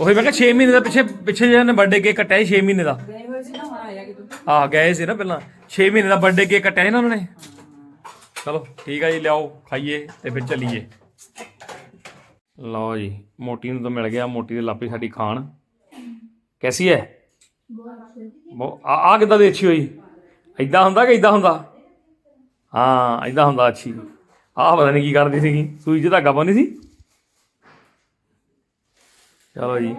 ਉਹੀ ਮੈਂ ਕਿਹਾ 6 ਮਹੀਨੇ ਦਾ ਪਿੱਛੇ ਪਿੱਛੇ ਜਿਹੇ ਨੇ ਬਰਥਡੇ ਕੇਕ ਕੱਟਿਆ ਸੀ 6 ਮਹੀਨੇ ਦਾ। ਗਏ ਆ ਗਏ ਸੀ ਨਾ ਪਹਿਲਾਂ। 6 ਮਹੀਨੇ ਦਾ ਬਰਥਡੇ ਕੇਕ ਕੱਟਿਆ ਸੀ ਨਾ ਉਹਨਾਂ ਨੇ। ਚਲੋ, ਠੀਕ ਆ ਜੀ, ਲਿਆਓ, ਖਾਈਏ ਤੇ ਫਿਰ ਚੱਲੀਏ। ਲਓ ਜੀ, ਮੋਟੀ ਨੂੰ ਤਾਂ ਮਿਲ ਗਿਆ, ਮੋਟੀ ਦੇ ਲਾਪੀ ਸਾਡੀ ਖਾਣ। ਕੈਸੀ ਹੈ ਬਹੁਤ ਆ ਆ ਕਿੱਦਾਂ ਦੀ ਅੱਛੀ ਹੋਈ? ਐਦਾਂ ਹੁੰਦਾ ਕਿ ਐਦਾਂ ਹੁੰਦਾ? ਹਾਂ ਐਦਾਂ ਹੁੰਦਾ ਅੱਛੀ। ਆਹ ਪਤਾ ਨਹੀਂ ਕੀ ਕਰਦੀ ਸੀਗੀ। ਸੂਈ 'ਚ ਧਾਗਾ ਪਾਉਂਦੀ ਸੀ? ਚਲੋ ਜੀ।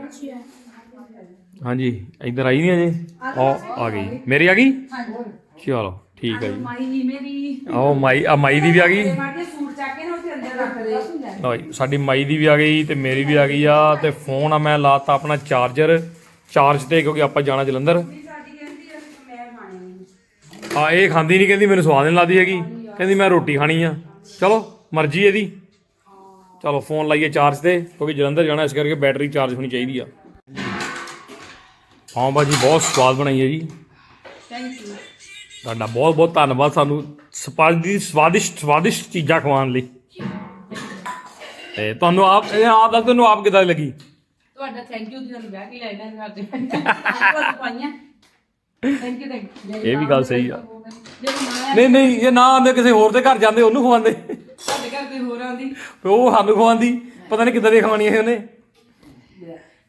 ਹਾਂਜੀ, ਇੱਧਰ ਆਈ ਨਹੀਂ ਅਜੇ? ਆ ਆ ਗਈ। ਮੇਰੀ ਆ ਗਈ? ਚਲੋ, ਠੀਕ ਹੈ ਜੀ। ਮਾਈ ਨਹੀਂ ਮੇਰੀ ਆਓ ਮਾਈ ਆ ਮਾਈ ਦੀ ਵੀ ਆ ਗਈ। ਸੂਟ ਚੱਕ ਕੇ ਨਾ ਉੱਥੇ ਅੰਦਰ ਰੱਖ ਦੇ ਲਓ ਜੀ, ਸਾਡੀ ਮਾਈ ਦੀ ਵੀ ਆ ਗਈ ਤੇ ਮੇਰੀ ਵੀ ਆ ਗਈ ਆ ਤੇ ਫੋਨ ਆ ਮੈਂ ਲਾਤਾ ਆਪਣਾ ਚਾਰਜਰ। ਚਾਰਜ ਤੇ, ਕਿਉਂਕਿ ਆਪਾਂ ਜਾਣਾ ਜਲੰਧਰ। ਸਾਡੀ ਆ ਇਹ ਖਾਂਦੀ ਨਹੀਂ ਕਹਿੰਦੀ ਮੈਨੂੰ ਸਵਾਦ ਨਹੀਂ ਲੱਗਦੀ ਹੈਗੀ। ਕਹਿੰਦੀ ਮੈਂ ਰੋਟੀ ਖਾਣੀ ਆ। ਚਲੋ, ਮਰਜ਼ੀ ਇਹਦੀ। ਚਲੋ, ਫੋਨ ਲਾਈਏ ਚਾਰਜ ਤੇ, ਕਿਉਂਕਿ ਜਲੰਧਰ ਜਾਣਾ, ਇਸ ਕਰਕੇ ਬੈਟਰੀ ਚਾਰਜ ਹੋਣੀ ਚਾਹੀਦੀ ਆ। ਹਾਂ ਬਾਜੀ, ਬਹੁਤ ਸਵਾਦ ਬਣਾਈ ਹੈ ਜੀ। ਥੈਂਕ ਯੂ ਤੁਹਾਡਾ ਬਹੁਤ ਬਹੁਤ ਧੰਨਵਾਦ ਸਾਨੂੰ ਸਪਾਦੀ ਸਵਾਦਿਸ਼ਟ ਸਵਾਦਿਸ਼ਟ ਚੀਜ਼ਾਂ ਖਵਾਉਣ ਲਈ। ਤੇ ਤੁਹਾਨੂੰ ਆਪ, ਇਹ ਆਪ ਦਾ, ਤੁਹਾਨੂੰ ਆਪ ਕਿਦਾਂ ਲੱਗੀ? ਤੁਹਾਡਾ ਥੈਂਕ ਯੂ ਤੁਹਾਨੂੰ ਵਿਆਹ ਕੀ ਲੈਣਾ ਕਰਦੇ ਤੁਹਾਨੂੰ ਪਾਈਆਂ। ਥੈਂਕ ਯੂ ਥੈਂਕ ਇਹ ਵੀ ਗੱਲ ਸਹੀ ਆ। ਨਹੀਂ ਨਹੀਂ ਇਹ ਨਾ ਆਂਦੇ ਕਿਸੇ ਹੋਰ ਦੇ ਘਰ ਜਾਂਦੇ ਉਹਨੂੰ ਖਵਾਉਂਦੇ। ਤੁਹਾਡੇ ਘਰ ਕੋਈ ਹੋਰ ਆਉਂਦੀ। ਤੇ ਉਹ ਸਾਨੂੰ ਖਵਾਉਂਦੀ। ਪਤਾ ਨਹੀਂ ਕਿੱਦਾਂ ਦੀ ਖਵਾਉਣੀ ਹੈ ਉਹਨੇ।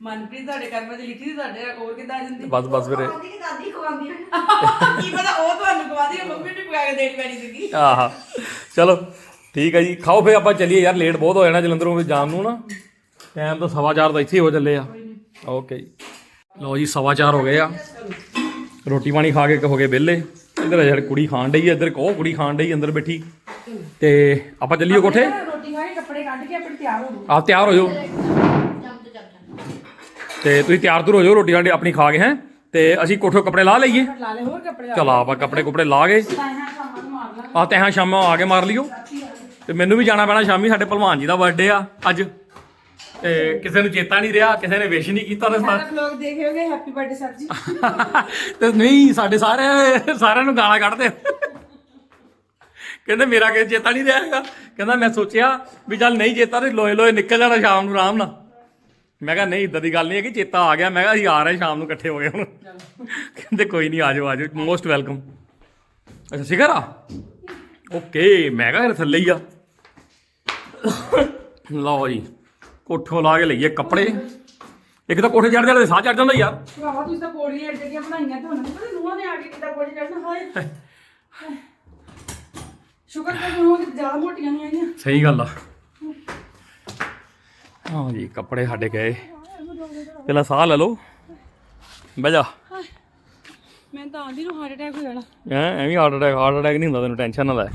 ਮਨਪ੍ਰੀਤ ਤੁਹਾਡੇ ਕਰਮਾਂ 'ਚ ਲਿਖੀ ਸੀ ਤੁਹਾਡੇ ਨਾਲ ਹੋਰ ਕਿੱਦਾਂ ਆ ਜਾਂਦੀ? ਬਸ ਬਸ ਫਿਰ ਕਿ ਦਾਦੀ ਖਵਾਉਂਦੀ ਕੀ ਪਤਾ ਉਹ ਤੁਹਾਨੂੰ ਖਵਾਉਂਦੀ ਹੈ ਮੰਮੀ ਨੇ ਪਕਾ ਕੇ ਦੇਣੀ ਪੈਣੀ ਸੀਗੀ। ਆਹਾ। ਚਲੋ ਠੀਕ ਹੈ ਜੀ। ਖਾਓ ਫੇ ਆਪਾਂ ਚੱਲੀਏ ਯਾਰ ਲੇਟ ਬਹੁਤ ਹੋ ਜਾਣਾ ਜਲੰਧਰੋਂ ਵੀ ਜਾਣ ਨੂੰ ਨਾ। ਟਾਈਮ ਤਾਂ ਸਵਾ ਚਾਰ ਦਾ ਇੱਥੇ ਹੀ ਚੱਲੇ ਆ। ਓਕੇ ਜੀ। ਲਓ ਜੀ ਸਵਾ ਚਾਰ ਹੋ ਗਏ ਆ। ਰੋਟੀ ਪਾਣੀ ਖਾ ਕੇ ਹੋ ਗਏ ਵਿਹਲੇ। ਇੱਧਰ ਜਿਹੜੀ ਕੁੜੀ ਖਾਣ ਡਈ ਆ ਇੱਧਰ ਕੋ ਕੁੜੀ ਖਾਣ ਡਈ ਅੰਦਰ ਬੈਠੀ। ਤੇ ਆਪਾਂ ਚੱਲੀਏ ਕੋਠੇ? ਰੋਟੀ ਖਾ ਕੇ ਕੱਪੜੇ ਕੱਢ ਕੇ ਆਪਣੇ ਤਿਆਰ ਹੋ ਜਾਓ। ਆਪ ਤਿਆਰ ਹੋ ਜਾਓ। ਤੇ ਤੁਸੀਂ ਤਿਆਰ ਤੁਰ ਹੋ ਜਾਓ ਰੋਟੀ ਆਪਣੀ ਖਾ ਕੇ ਹੈ? ਤੇ ਅਸੀਂ ਕੋਠੋਂ ਕੱਪੜੇ ਲਾ ਲਈਏ। ਚਲ ਆਪਾਂ ਕੱਪੜੇ ਕੁਪੜੇ ਲਾ ਗਏ। ਆ ਤੈਹਾਂ ਸ਼ਾਮਾਂ ਆ ਕੇ ਮਾਰ ਲਿਓ। ਤੇ ਮੈਨੂੰ ਵੀ ਜਾਣਾ ਪੈਣਾ ਸ਼ਾਮੀ ਸਾਡੇ ਭਲਵਾਨ ਜੀ ਦਾ ਬਰਥਡੇ ਆ ਅੱਜ। ਤੇ ਕਿਸੇ ਨੂੰ ਚੇਤਾ ਨਹੀਂ ਰਿਹਾ ਕਿਸੇ ਨੇ ਵਿਸ਼ ਨਹੀਂ ਕੀਤਾ ਤੇ ਸਾ- ਸਾਰਾ ਵਲੌਗ ਦੇਖੇ ਹੋਗੇ ਹੈਪੀ ਬਰਥਡੇ ਸਰ ਜੀ। *laughs* ਤੇ ਨਹੀਂ ਸਾਡੇ ਸਾਰੇ ਸਾਰਿਆਂ ਨੂੰ ਗਾਲਾਂ ਕੱਢਦੇ। ਕਹਿੰਦੇ ਮੇਰਾ ਕਿਸੇ ਚੇਤਾ ਨਹੀਂ ਰਿਹਾ ਹੈਗਾ। ਕਹਿੰਦਾ ਮੈਂ ਸੋਚਿਆ ਵੀ ਚੱਲ ਨਹੀਂ ਚੇਤਾ ਤੇ ਲੋਏ ਲੋਏ ਨਿਕਲ ਜਾਣਾ ਸ਼ਾਮ ਨੂੰ ਆਰਾਮ ਨਾਲ। ਮੈਂ ਕਿਹਾ ਨਹੀਂ ਇਦਾਂ ਦੀ ਗੱਲ ਨਹੀਂ ਹੈ ਕਿ ਚੇਤਾ ਆ ਗਿਆ। ਮੈਂ ਕਿਹਾ ਅਸੀਂ ਆ ਰਹੇ ਸ਼ਾਮ ਨੂੰ ਇਕੱਠੇ ਹੋ ਗਏ ਹੁਣ। ਕਹਿੰਦੇ ਕੋਈ ਨਹੀਂ ਆ ਜਾਓ ਆ ਜਾਓ ਮੋਸਟ ਵੈਲਕਮ ਅੱਛਾ ਸਿਖਰ ਆ? ਓਕੇ ਮੈਂ ਕਿਹਾ ਇਹ ਥੱਲੇ ਹੀ ਆ। ਲਓ ਜੀ। ਕੋਠੋਂ ਲਾ ਕੇ ਲਈਏ ਕੱਪੜੇ। ਇੱਕ ਤਾਂ ਕੋਠੇ ਚੜ ਜਾਂਦੇ ਸਾਹ ਚੜ ਜਾਂਦਾ ਯਾਰ। ਭਰਾਵਾ ਤੁਸੀਂ ਤਾਂ ਪੌੜੀਆਂ ਏਡੀਆਂ ਬਣਾਈਆਂ ਤੁਹਾਨੂੰ ਨੀ ਪਤਾ ਨੂੰਹਾਂ ਨੇ ਆ ਕੇ ਕਿੱਦਾਂ ਪੌੜੀ ਚੜਨਾ ਹਾਏ। ਸ਼ੁਕਰ ਕਰ ਨੂੰਹਾਂ ਕਿ ਜ਼ਿਆਦਾ ਮੋਟੀਆਂ ਨਹੀਂ ਆਈਆਂ ਸਹੀ ਗੱਲ ਆ। ਹਾਂ ਜੀ ਕੱਪੜੇ ਸਾਡੇ ਗਏ। ਪਹਿਲਾਂ ਸਾਹ ਲੈ ਲਓ। ਬਹਿ ਜਾ। ਮੈਂ ਤਾਂ ਆਂਦੀ ਨੂੰ ਹਾਰਟ ਅਟੈਕ ਹੋ ਜਾਣਾ। ਐ ਐਵੇਂ ਹਾਰਟ ਅਟੈਕ ਹਾਰਟ ਅਟੈਕ ਨਹੀਂ ਹੁੰਦਾ ਤੈਨੂੰ ਟੈਨਸ਼ਨ ਨਾ ਲੈ।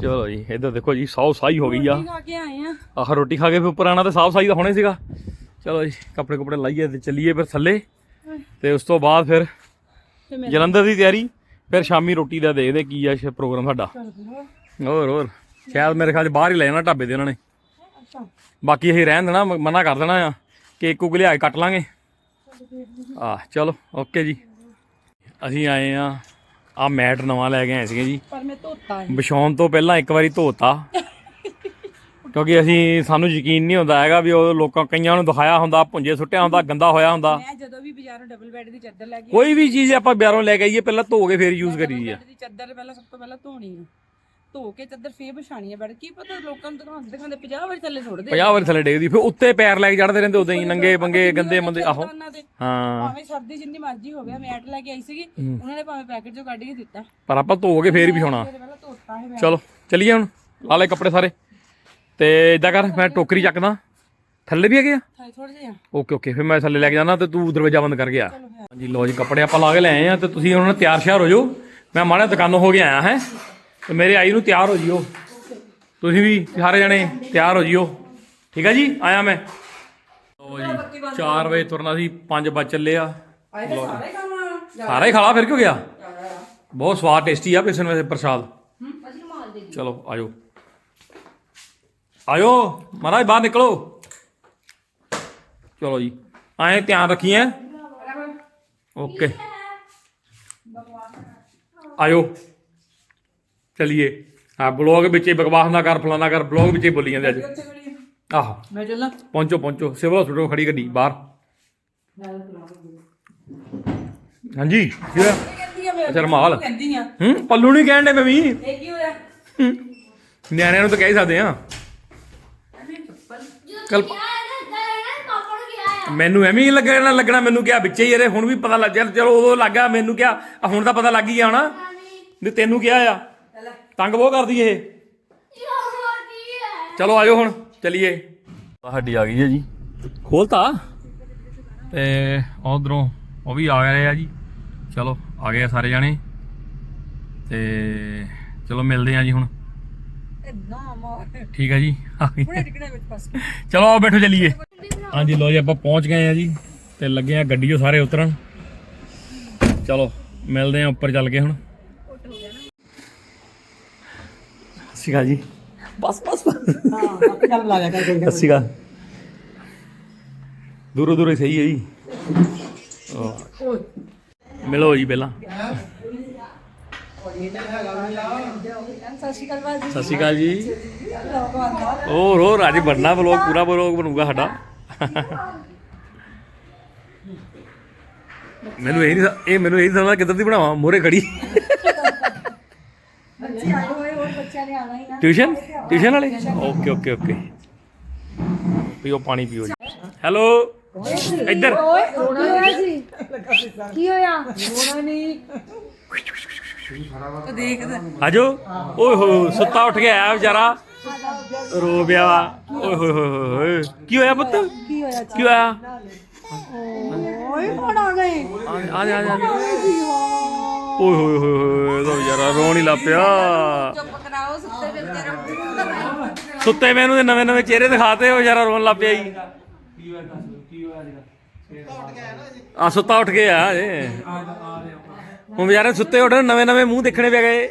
ਚਲੋ ਜੀ ਇੱਧਰ ਦੇਖੋ ਜੀ ਸਾਹ ਸਾਈ ਹੋ ਗਈ ਆ। ਕੀ ਖਾ ਕੇ ਆਏ ਆ। ਆਹ ਰੋਟੀ ਖਾ ਕੇ ਫਿਰ ਉੱਪਰ ਆਣਾ ਤੇ ਸਾਫ਼ ਸਾਈ ਤਾਂ ਹੋਣਾ ਸੀਗਾ। ਚਲੋ ਜੀ ਕੱਪੜੇ ਕੁਪੜੇ ਲਾਈਏ ਤੇ ਚੱਲੀਏ ਫਿਰ ਥੱਲੇ। ਤੇ ਉਸ ਤੋਂ ਬਾਅਦ ਫਿਰ ਜਲੰਧਰ ਦੀ ਤਿਆਰੀ ਫਿਰ ਸ਼ਾਮੀ ਰੋਟੀ ਦਾ ਦੇਖਦੇ ਕੀ ਆ ਪ੍ਰੋਗਰਾਮ ਸਾਡਾ। ਹੋਰ। ਹੋਰ ਸ਼ਾਇਦ ਮੇਰੇ ਖਿਆਲ ਚ ਬਾਹਰ ਹੀ ਲੈ ਜਾਣਾ ਢਾਬੇ ਤੇ ਉਹਨਾਂ ਨੇ। ਬਾਕੀ ਅਸੀਂ ਰਹਿਣ ਦੇਣਾ ਮਨਾ ਕਰ ਦੇਣਾ ਆ ਕੇਕ ਕੁਕ ਲਿਆ ਕੇ ਕੱਟ ਲਾਂਗੇ। ਆ ਚਲੋ ਓਕੇ ਜੀ। ਅਸੀਂ ਆਏ ਆ ਆ ਮੈਟ ਨਵਾਂ ਲੈ ਕੇ ਆਏ ਸੀਗੇ ਜੀ। ਪਰ ਮੈਂ ਧੋਤਾ ਹੈ ਵਿਛਾਉਣ ਤੋਂ ਪਹਿਲਾਂ ਇੱਕ ਵਾਰੀ ਧੋਤਾ। ਕਿਉਂਕਿ ਅਸੀਂ ਸਾਨੂੰ ਯਕੀਨ ਨਹੀਂ ਹੁੰਦਾ ਹੈਗਾ ਵੀ ਉਹ ਲੋਕਾਂ ਕਈਆਂ ਨੂੰ ਦਿਖਾਇਆ ਹੁੰਦਾ ਪੁੰਜੇ ਸੁੱਟਿਆ ਹੁੰਦਾ ਗੰਦਾ ਹੋਇਆ ਹੁੰਦਾ। ਮੈਂ ਜਦੋਂ ਵੀ ਬਾਜ਼ਾਰੋਂ ਡਬਲ ਬੈੱਡ ਦੀ ਚਾਦਰ ਲੈ ਕੇ ਕੋਈ ਵੀ ਚੀਜ਼ ਆਪਾਂ ਬਾਹਰੋਂ ਲੈ ਕੇ ਆਈਏ ਪਹਿਲਾਂ ਧੋ ਕੇ ਫੇਰ ਯੂਜ਼ ਕਰੀਦੀ ਆ ਦੀ ਚਾਦਰ ਪਹਿਲਾਂ ਸਭ ਤੋਂ ਪਹਿਲਾਂ ਧੋਣੀ ਹੈ ਧੋ ਕੇ ਚਾਦਰ ਫੇਰ ਵਿਛਾਣੀ ਹੈ ਬੈੱਡ। ਕੀ ਪਤਾ ਲੋਕਾਂ ਨੂੰ ਦਿਖਾਉਂਦੇ ਦਿਖਾਉਂਦੇ 50 ਵਾਰੀ ਥੱਲੇ ਸੁੱਟਦੇ 50 ਵਾਰੀ ਥੱਲੇ ਡੇਗਦੀ ਫਿਰ ਉੱਤੇ ਪੈਰ ਲੈ ਕੇ ਚੜਦੇ ਰਹਿੰਦੇ ਉਦਾਂ ਹੀ ਨੰਗੇ ਬੰਗੇ ਗੰਦੇ ਮੰਦੇ ਆਹੋ। ਹਾਂ। ਭਾਵੇਂ ਸਰਦੀ ਜਿੰਨੀ ਮਰਜ਼ੀ ਹੋਵੇ ਮੈਟ ਲੈ ਕੇ ਆਈ ਸੀਗੀ ਉਹਨਾਂ ਨੇ ਭਾਵੇਂ ਪੈਕੇਟ ਚੋਂ ਕੱਢ ਕੇ ਦਿੱਤਾ। ਪਰ ਆਪਾਂ ਧੋ ਕੇ ਫੇਰ ਵੀ ਵਿਛਾਉਣਾ। ਫਿਰ ਪਹਿਲਾਂ ਧੋਤਾ ਹੈ ਚਲੋ ਚੱਲੀਏ ਹੁਣ ਲਾ ਲੈ ਕੱਪੜੇ ਸਾਰੇ। ਤੇ ਇਦਾਂ ਕਰ ਮੈਂ ਟੋਕਰੀ ਚੱਕਦਾ। ਥੱਲੇ ਵੀ ਹੈਗੇ ਆ? ਥੋੜੇ ਜਿਹਾ ਓਕੇ ਓਕੇ ਫਿਰ ਮੈਂ ਥੱਲੇ ਲੈ ਕੇ ਜਾਣਾ ਤੇ ਤੂੰ ਦਰਵਾਜ਼ਾ ਬੰਦ ਕਰਕੇ ਆ ਹਾਂਜੀ ਲੋ ਜੀ ਕੱਪੜੇ ਆਪਾਂ ਲਾ ਕੇ ਲੈ ਆਏ ਆ ਤੇ ਤੁਸੀਂ ਨਾਲ ਤਿਆਰ ਸ਼ਿਆਰ ਹੋ ਜਾਓ। ਮੈਂ ਮਾੜਾ ਦੁਕਾਨੋਂ ਹੋ ਕੇ ਆਇਆ ਹੈ। ਤੇ ਮੇਰੇ ਆਈ ਨੂੰ ਤਿਆਰ ਹੋ ਜਿਓ। ਤੁਸੀਂ ਵੀ ਸਾਰੇ ਜਣੇ ਤਿਆਰ ਹੋ ਜਿਓ। ਠੀਕ ਹੈ ਜੀ? ਆਇਆ ਮੈਂ। ਲੋ ਜੀ 4 ਵਜੇ ਤੁਰਨਾ ਸੀ 5 ਵਜੇ ਚੱਲੇ ਆ। ਸਾਰੇ ਹੀ ਖਾਲਾ ਫਿਰ ਕਿਉਂ ਗਿਆ? ਬਹੁਤ ਸਵਾਦ ਟੇਸਟੀ ਆ ਬੇਸਨ ਵੈਸੇ ਪ੍ਰਸ਼ਾਦ। ਚਲੋ ਆਜੋ। ਆਜੋ ਮਹਾਰਾਜ ਬਾਹਰ ਨਿਕਲੋ। ਚਲੋ ਜੀ ਆਏ ਧਿਆਨ ਰੱਖੀਏ। ਓਕੇ। ਆਜੋ। ਚਲਿਏ। ਆ ਬਲੌਗ ਵਿੱਚ ਹੀ ਬਕਵਾਸ ਨਾ ਕਰ ਫਲਾਣਾ ਕਰ ਬਲੌਗ ਵਿੱਚ ਹੀ ਬੋਲੀ ਜਾਂਦੇ ਅੱਜ। ਆਹੋ। ਮੈਂ ਚੱਲਾਂ? ਪਹੁੰਚੋ ਪਹੁੰਚੋ। ਸਿਵਲ ਹਸਪੀਟਲ ਖੜੀ ਗੱਡੀ ਬਾਹਰ। ਹਾਂਜੀ ਕੀ ਹੋਇਆ? ਕਹਿੰਦੀ ਆ ਮੈਂ ਅੱਛਾ ਰਮਾਲ। ਕਹਿੰਦੀ ਆ। ਹੂੰ ਪੱਲੂ ਨਹੀਂ ਕਹਿਣ ਦੇ ਮੈਂ ਵੀ। ਇਹ ਕੀ ਹੋਇਆ? ਨਿਆਣਿਆਂ ਨੂੰ ਤਾਂ ਕਹਿ ਹੀ ਸਕਦੇ ਆ। ਆ। ਮੈਨੂੰ ਐਵੇਂ ਹੀ ਲੱਗਣਾ ਨਾ ਲੱਗਣਾ ਮੈਨੂੰ ਕਿਹਾ ਵਿੱਚੇ ਹੀ ਇਹਦੇ ਹੁਣ ਵੀ ਪਤਾ ਲੱਗ ਗਿਆ ਚਲੋ ਉਦੋਂ ਲੱਗਾ ਮੈਨੂੰ ਕਿਹਾ ਆ ਹੁਣ ਤਾਂ ਪਤਾ ਲੱਗ ਹੀ ਗਿਆ ਹਨਾ ਨਹੀਂ ਤੈਨੂੰ ਕਿਹਾ ਆ। ਤੰਗ ਬਹੁਤ ਕਰਦੀ ਇਹ। ਚਲੋ ਆਜੋ ਹੁਣ ਚਲਿਏ। ਸਾਡੀ ਆ ਗਈ ਹੈ ਜੀ। ਖੋਲਤਾ? ਤੇ ਉਧਰੋਂ ਉਹ ਵੀ ਆ ਗਏ ਆ ਜੀ। ਚਲੋ ਆ ਗਏ ਆ ਸਾਰੇ ਜਾਣੇ। ਤੇ ਚਲੋ ਮਿਲਦੇ ਆ ਜੀ ਹੁਣ। ਠੀਕ ਹੈ ਜੀ। ਚਲੋ ਆਓ ਬੈਠੋ ਚੱਲੀਏ। ਹਾਂਜੀ ਲੋ ਜੀ ਆਪਾਂ ਪਹੁੰਚ ਗਏ ਆ ਜੀ। ਤੇ ਲੱਗੇ ਆ ਗੱਡੀਓ ਸਾਰੇ ਉਤਰਨ। ਚਲੋ ਮਿਲਦੇ ਆ ਉੱਪਰ ਚੱਲ ਕੇ ਹੁਣ ਸਤਿ ਸ਼੍ਰੀ ਅਕਾਲ ਜੀ। ਬਸ ਬਸ। ਹਾਂ ਆਪੇ ਚੱਲ ਲਾ ਜਾ ਕਰ ਸਤਿ ਸ਼੍ਰੀ ਅਕਾਲ। ਦੂਰੋਂ ਦੂਰੋਂ ਹੀ ਸਹੀ ਹੈ ਜੀ। ਮਿਲੋ ਜੀ ਪਹਿਲਾਂ। ਸਤਿ ਸ਼੍ਰੀ ਅਕਾਲ ਜੀ। ਹੋਰ ਹੋਰ ਅੱਜ ਬਣਨਾ ਬਲੌਗ ਪੂਰਾ ਬਲੌਗ ਬਣੂਗਾ ਸਾਡਾ। ਮੈਨੂੰ ਇਹ ਨਹੀਂ ਸ- ਇਹ ਮੈਨੂੰ ਇਹ ਨਹੀਂ ਸਮਝਦਾ ਕਿੱਧਰ ਦੀ ਬਣਾਵਾਂ ਮੋਰੇ ਖੜੀ। ਟਿਊਸ਼ਨ? ਟਿਊਸ਼ਨ ਵਾਲੇ? Okay okay okay. ਪੀਓ ਪਾਣੀ ਪੀਓ ਜੀ। ਹੈਲੋ? ਇੱਧਰ। ਕੀ ਹੋਇਆ? ਦੇਖ ਆਜੋ। ਓਏ ਹੋਏ ਸੁੱਤਾ ਉੱਠ ਕੇ ਆਇਆ ਵਿਚਾਰਾ। ਰੋ ਪਿਆ ਵਾ। ਓਏ ਹੋਏ ਹੋਏ ਹੋਏ ਕੀ ਹੋਇਆ ਪੁੱਤ? ਕੀ ਹੋਇਆ ਕੀ ਹੋਇਆ? ਓਏ ਕੌਣ ਆ ਗਏ। ਆ ਜਾ ਆ ਜਾ। ਓਏ ਹੋਏ ਹੋਏ ਹੋਏ ਇਹਦਾ ਵਿਚਾਰਾ ਰੋਣ ਹੀ ਲੱਗ ਪਿਆ। ਚੁੱਪ ਕਰਾਓ ਸੁੱਤੇ ਫਿਰ ਤੇਰਾ ਸੁੱਤੇ ਮੈਨੂੰ ਦੇ ਨਵੇਂ ਨਵੇਂ ਚਿਹਰੇ ਦਿਖਾਤੇ ਉਹ ਵਿਚਾਰਾ ਰੋਣ ਲੱਗ ਪਿਆ ਜੀ। ਆ ਸੁੱਤਾ ਉੱਠ ਕੇ ਆ ਜੇ ਹੁਣ ਵਿਚਾਰੇ ਸੁੱਤੇ ਉੱਠ ਨਵੇਂ ਨਵੇਂ ਮੂੰਹ ਦੇਖਣੇ ਪੈ ਗਏ।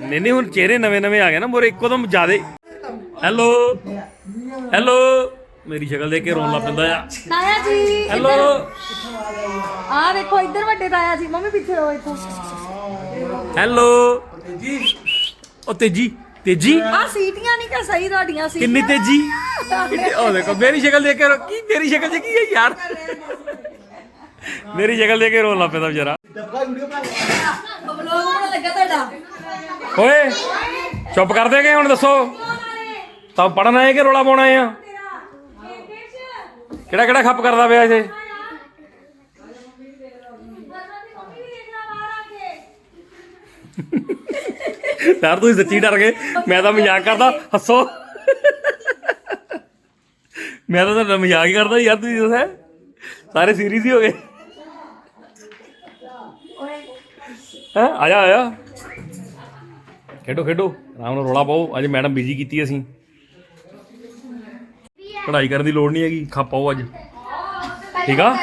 ਨਹੀਂ ਨਹੀਂ ਹੁਣ ਚਿਹਰੇ ਨਵੇਂ ਨਵੇਂ ਆ ਗਏ ਨਾ ਮੋਰੇ ਇੱਕੋਦਮ ਜਿਆਦੇ। ਹੈਲੋ ਹੈਲੋ ਮੇਰੀ ਸ਼ਕਲ ਦੇਖ ਕੇ ਰੋਣ ਲੱਗ ਪੈਂਦਾ ਆ। ਤਾਇਆ ਜੀ। ਹੈਲੋ ਆ ਦੇਖੋ ਇੱਧਰ ਵੱਡੇ ਤਾਇਆ ਜੀ ਮੰਮੀ ਪਿੱਛੇ ਰਹੋ ਇੱਥੋਂ। ਹੈਲੋ ਉਹ ਤੇਜੀ ਤੇਜੀ। ਆ ਸੀਟੀਆਂ ਨਹੀਂ ਕਿ ਸਹੀ ਤੁਹਾਡੀਆਂ ਸੀ ਕਿੰਨੀ ਤੇਜੀ? ਕਿੰਨੀ- ਉਹ ਦੇਖੋ ਮੇਰੀ ਸ਼ਕਲ ਦੇਖ ਕੇ ਰੋ- ਕੀ ਮੇਰੀ ਸ਼ਕਲ 'ਚ ਕੀ ਹੈ ਯਾਰ? ਮੇਰੀ ਸ਼ਕਲ ਦੇਖ ਕੇ ਰੋਣ ਲੱਗ ਪੈਂਦਾ ਵਿਚਾਰਾ। ਬਲੌਗ ਬਣਾ ਲੱਗਾ ਤੁਹਾਡਾ। ਓਏ ਚੁੱਪ ਕਰ ਦੇਗੇ ਹੁਣ ਦੱਸੋ। ਤਾਂ ਪੜਨ ਆਏ ਕਿ ਰੋਲਾ ਪਾਉਣਾ ਆ? ਕਿਹੜਾ ਕਿਹੜਾ ਖੱਪ ਕਰਦਾ ਪਿਆ ਇਥੇ? ਯਾਰ ਤੁਸੀਂ ਸੱਚੀ ਡਰ ਗਏ। ਮੈਂ ਤਾਂ ਮਜ਼ਾਕ ਕਰਦਾ, ਹੱਸੋ। ਮੈਂ ਤਾਂ ਤੁਹਾਡਾ ਮਜ਼ਾਕ ਹੀ ਕਰਦਾ ਯਾਰ, ਤੁਸੀਂ ਦੱਸਿਆ ਸਾਰੇ ਸੀਰੀਅਸ ਹੀ ਹੋ ਗਏ। ਹੈ ਆਇਆ ਆਇਆ ਖੇਡੋ ਖੇਡੋ। ਆਰਾਮ ਨਾਲ ਰੋਲਾ ਪਾਓ। ਅੱਜ ਮੈਡਮ ਬਿਜ਼ੀ ਕੀਤੀ ਅਸੀਂ। ਪੜ੍ਹਾਈ ਕਰਨ ਦੀ ਲੋੜ ਨਹੀਂ ਹੈਗੀ, ਖਾ ਪਾਓ ਅੱਜ। ਠੀਕ ਆ?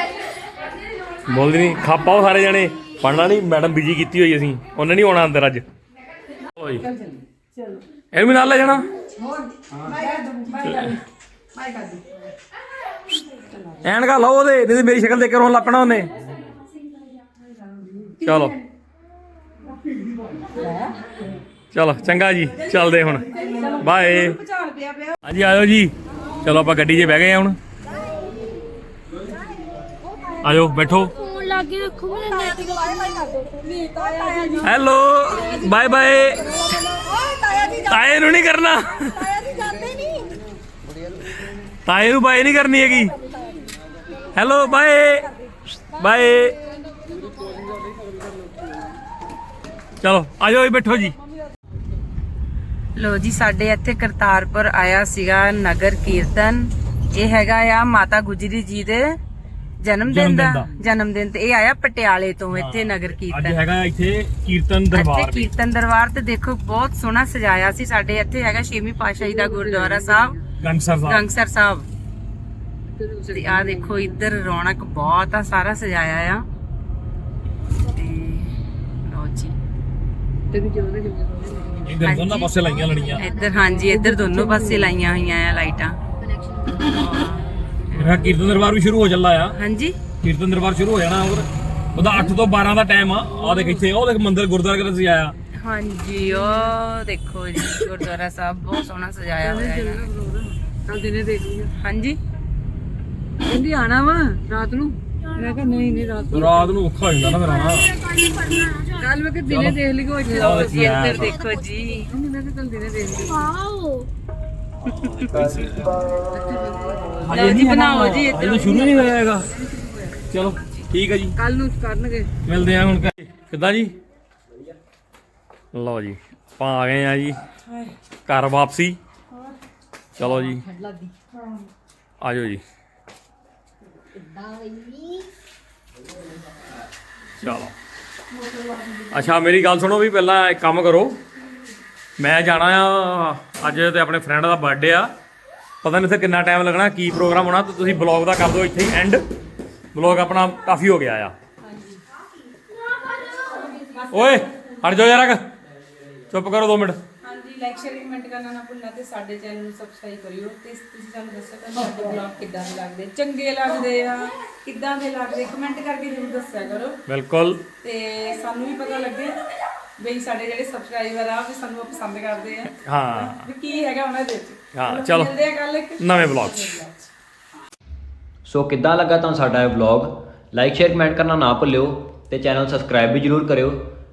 ਬੋਲਦੀ ਨਹੀਂ ਖਾ ਪਾਓ ਸਾਰੇ ਜਣੇ। ਪੜ੍ਹਨਾ ਨਹੀਂ ਮੈਡਮ ਬਿਜ਼ੀ ਕੀਤੀ ਹੋਈ ਅਸੀਂ। ਉਹਨੇ ਨਹੀਂ ਆਉਣਾ ਅੰਦਰ ਅੱਜ। ਓਏ। ਇਹਨੂੰ ਵੀ ਨਾਲ ਲੈ ਜਾਣਾ। ਐਨਕਾ ਲਾਓ ਉਹਦੇ, ਨਹੀਂ ਤੇ ਮੇਰੀ ਸ਼ਕਲ ਦੇਖ ਕੇ ਰੋਣ ਲੱਪਣਾ ਉਹਨੇ। ਚਲੋ। ਚਲੋ, ਚੰਗਾ ਜੀ, ਚੱਲਦੇ ਹੁਣ। ਬਾਏ ਹਾਂਜੀ, ਆਇਓ ਜੀ। ਚਲੋ ਆਪਾਂ ਗੱਡੀ 'ਚ ਬਹਿ ਗਏ ਆ ਹੁਣ। ਆਇਓ ਬੈਠੋ। ਫੋਨ ਲਾ ਕੇ ਰੱਖੋ ਮੈਂ ਨੈਟ ਹੈਲੋ ਬਾਏ ਬਾਏ। ਤਾਏ ਨੂੰ ਨਹੀਂ ਕਰਨਾ। ਤਾਏ ਨੂੰ ਬਾਏ ਨਹੀਂ ਕਰਨੀ ਹੈਗੀ। Hello bye. ਬਾਏ। ਚਲੋ ਆਜੋ ਜੀ ਬੈਠੋ ਜੀ। ਲੋ ਜੀ ਸਾਡੇ ਇੱਥੇ ਕਰਤਾਰਪੁਰ ਆਇਆ ਸੀਗਾ ਨਗਰ ਕੀਰਤਨ। ਇਹ ਹੈਗਾ ਆ ਮਾਤਾ ਗੁਜਰੀ ਜੀ ਦੇ ਜਨਮ ਦਿਨ ਦਾ। ਜਨਮ ਦਿਨ ਤੇ ਇਹ ਆਇਆ ਪਟਿਆਲੇ ਤੋਂ ਇੱਥੇ ਨਗਰ ਅੱਜ ਕੀਰਤਨ। ਹੈਗਾ ਇੱਥੇ ਕੀਰਤਨ ਇੱਥੇ ਦਰਬਾਰ ਵੀ। ਕੀਰਤਨ ਦਰਬਾਰ ਤੇ ਦੇਖੋ ਬਹੁਤ ਸੋਹਣਾ ਸਜਾਇਆ ਸੀ। ਸਾਡੇ ਇੱਥੇ ਹੈਗਾ ਛੇਵੀਂ ਪਾਤਸ਼ਾਹੀ ਦਾ ਗੁਰਦੁਆਰਾ ਸਾਹਿਬ। ਗੰਗਸਰ ਸਾਹਿਬ। ਗੰਗਸਰ ਸਾਹਿਬ। ਤੇ ਆ ਦੇਖੋ ਇੱਧਰ ਰੌਣਕ ਬਹੁਤ ਆ ਸਾਰਾ ਸਜਾਇਆ ਆ। ਤੇ ਲਓ ਜੀ। ਇਧਰ ਦੋਨਾਂ ਪਾਸੇ ਲਾਈਆਂ ਲੜੀਆਂ। ਇੱਧਰ ਹਾਂਜੀ ਇੱਧਰ ਦੋਨੋਂ ਪਾਸੇ ਲਾਈਆਂ ਹੋਈਆਂ ਆ ਲਾਈਟਾਂ। ਮੇਰਾ ਕੀਰਤਨ ਦਰਬਾਰ ਵੀ ਸ਼ੁਰੂ ਹੋ ਚੱਲਾ ਆ। ਹਾਂਜੀ। ਕੀਰਤਨ ਦਰਬਾਰ ਸ਼ੁਰੂ ਹੋ ਜਾਣਾ ਹੋਰ। ਉਹਦਾ 8 ਤੋਂ 12 ਦਾ ਟਾਈਮ ਆ। ਆ ਦੇਖ ਇੱਥੇ ਉਹ ਦੇਖ ਮੰਦਿਰ ਗੁਰਦੁਆਰਾ ਕਿਤੇ ਸਜਾਇਆ ਹਾਂਜੀ ਉਹ ਦੇਖੋ ਜੀ ਗੁਰਦੁਆਰਾ ਸਾਹਿਬ ਬਹੁਤ ਸੋਹਣਾ ਸਜਾਇਆ ਹੋਇਆ ਹੈ ਕੱਲ ਦਿਨੇ ਦੇਖ ਲਈ ਹਾਂਜੀ। ਕਹਿੰਦੀ ਆਣਾ ਵਾ ਰਾਤ ਨੂੰ। ਮੈਂ ਕਿਹਾ ਨਹੀਂ ਨਹੀਂ ਰਾਤ ਰਾਤ ਨੂੰ ਔਖਾ ਹੋ ਜਾਂਦਾ ਨਾ ਫਿਰ ਆਣਾ ਕੱਲ ਮੈਂ ਕਿਹਾ ਦਿਨੇ ਦੇਖ ਲਈ ਕੋਈ ਲਓ ਜੀ ਇੱਧਰ ਦੇਖੋ ਜੀ। ਮੈਂ ਕਿਹਾ ਕੱਲ ਦਿਨੇ ਦੇਖ ਲਈ ਵਾਓ ਲਓ ਜੀ ਬਣਾਓ ਜੀ ਅਜੇ ਇੱਧਰ। ਤਾਂ ਸ਼ੁਰੂ ਨਹੀਂ ਹੋਇਆ ਹੈਗਾ। ਚਲੋ ਠੀਕ ਹੈ ਜੀ। ਕੱਲ ਨੂੰ ਕਰਨਗੇ। ਮਿਲਦੇ ਆ ਹੁਣ ਘਰੇ। ਕਿੱਦਾਂ ਜੀ? ਲਓ ਜੀ ਆਪਾਂ ਆ ਗਏ ਆ ਜੀ। ਘਰ ਵਾਪਸੀ। ਚਲੋ ਜੀ। ਆਜੋ ਜੀ। ਚਲੋ। ਅੱਛਾ ਮੇਰੀ ਗੱਲ ਸੁਣੋ ਵੀ ਪਹਿਲਾਂ ਇੱਕ ਕੰਮ ਕਰੋ। ਮੈਂ ਜਾਣਾ ਆ ਅੱਜ ਤੇ ਆਪਣੇ ਫਰੈਂਡ ਦਾ ਬਰਥਡੇ ਆ। ਪਤਾ ਨਹੀਂ ਇੱਥੇ ਕਿੰਨਾ ਟਾਈਮ ਲੱਗਣਾ ਕੀ ਪ੍ਰੋਗਰਾਮ ਹੋਣਾ ਤੇ ਤੁਸੀਂ ਬਲੌਗ ਦਾ ਕਰ ਦਿਓ ਇੱਥੇ ਹੀ ਐਂਡ ਬਲੌਗ ਆਪਣਾ ਕਾਫੀ ਹੋ ਗਿਆ ਆ। ਓਏ ਹਟ ਜਾਓ ਯਾਰ ਚੁੱਪ ਕਰੋ 2 ਮਿੰਟ। ਲਾਈਕ ਸ਼ੇਅਰ ਕਮੈਂਟ ਕਰਨਾ ਨਾ ਭੁੱਲਣਾ ਤੇ ਸਾਡੇ ਚੈਨਲ ਨੂੰ ਸਬਸਕ੍ਰਾਈਬ ਕਰਿਓ ਤੇ ਤੁਸੀਂ ਸਾਨੂੰ ਦੱਸਿਆ ਕਿ ਸਾਡੇ ਬਲੌਗ ਕਿੱਦਾਂ ਦੇ ਲੱਗਦੇ? ਚੰਗੇ ਲੱਗਦੇ ਆ? ਕਿੱਦਾਂ ਦੇ ਲੱਗਦੇ? ਕਮੈਂਟ ਕਰਕੇ ਜ਼ਰੂਰ ਦੱਸਿਆ ਕਰੋ। ਬਿਲਕੁਲ। ਤੇ ਸਾਨੂੰ ਵੀ ਪਤਾ ਲੱਗੇ ਬਈ ਸਾਡੇ ਜਿਹੜੇ ਸਬਸਕ੍ਰਾਈਬਰ ਆ ਵੀ ਸਾਨੂੰ ਪਸੰਦ ਕਰਦੇ ਆ। ਹਾਂ। ਵੀ ਕੀ ਹੈਗਾ ਉਹਨਾਂ ਦੇ ਵਿੱਚ? ਹਾਂ ਚਲੋ ਮਿਲਦੇ ਆ ਕੱਲ ਇੱਕ ਨਵੇਂ ਬਲੌਗ 'ਚ। ਸੋ ਕਿੱਦਾਂ ਲੱਗਾ ਤੁਹਾਨੂੰ ਸਾਡਾ ਇਹ ਵਲੌਗ ਲਾਈਕ ਸ਼ੇਅਰ ਕਮੈਂਟ ਕਰਨਾ ਨਾ ਭੁੱਲਿਓ ਤੇ ਚੈਨਲ ਸਬਸਕ੍ਰਾਈਬ ਵੀ ਜਰੂਰ ਕਰਿਓ।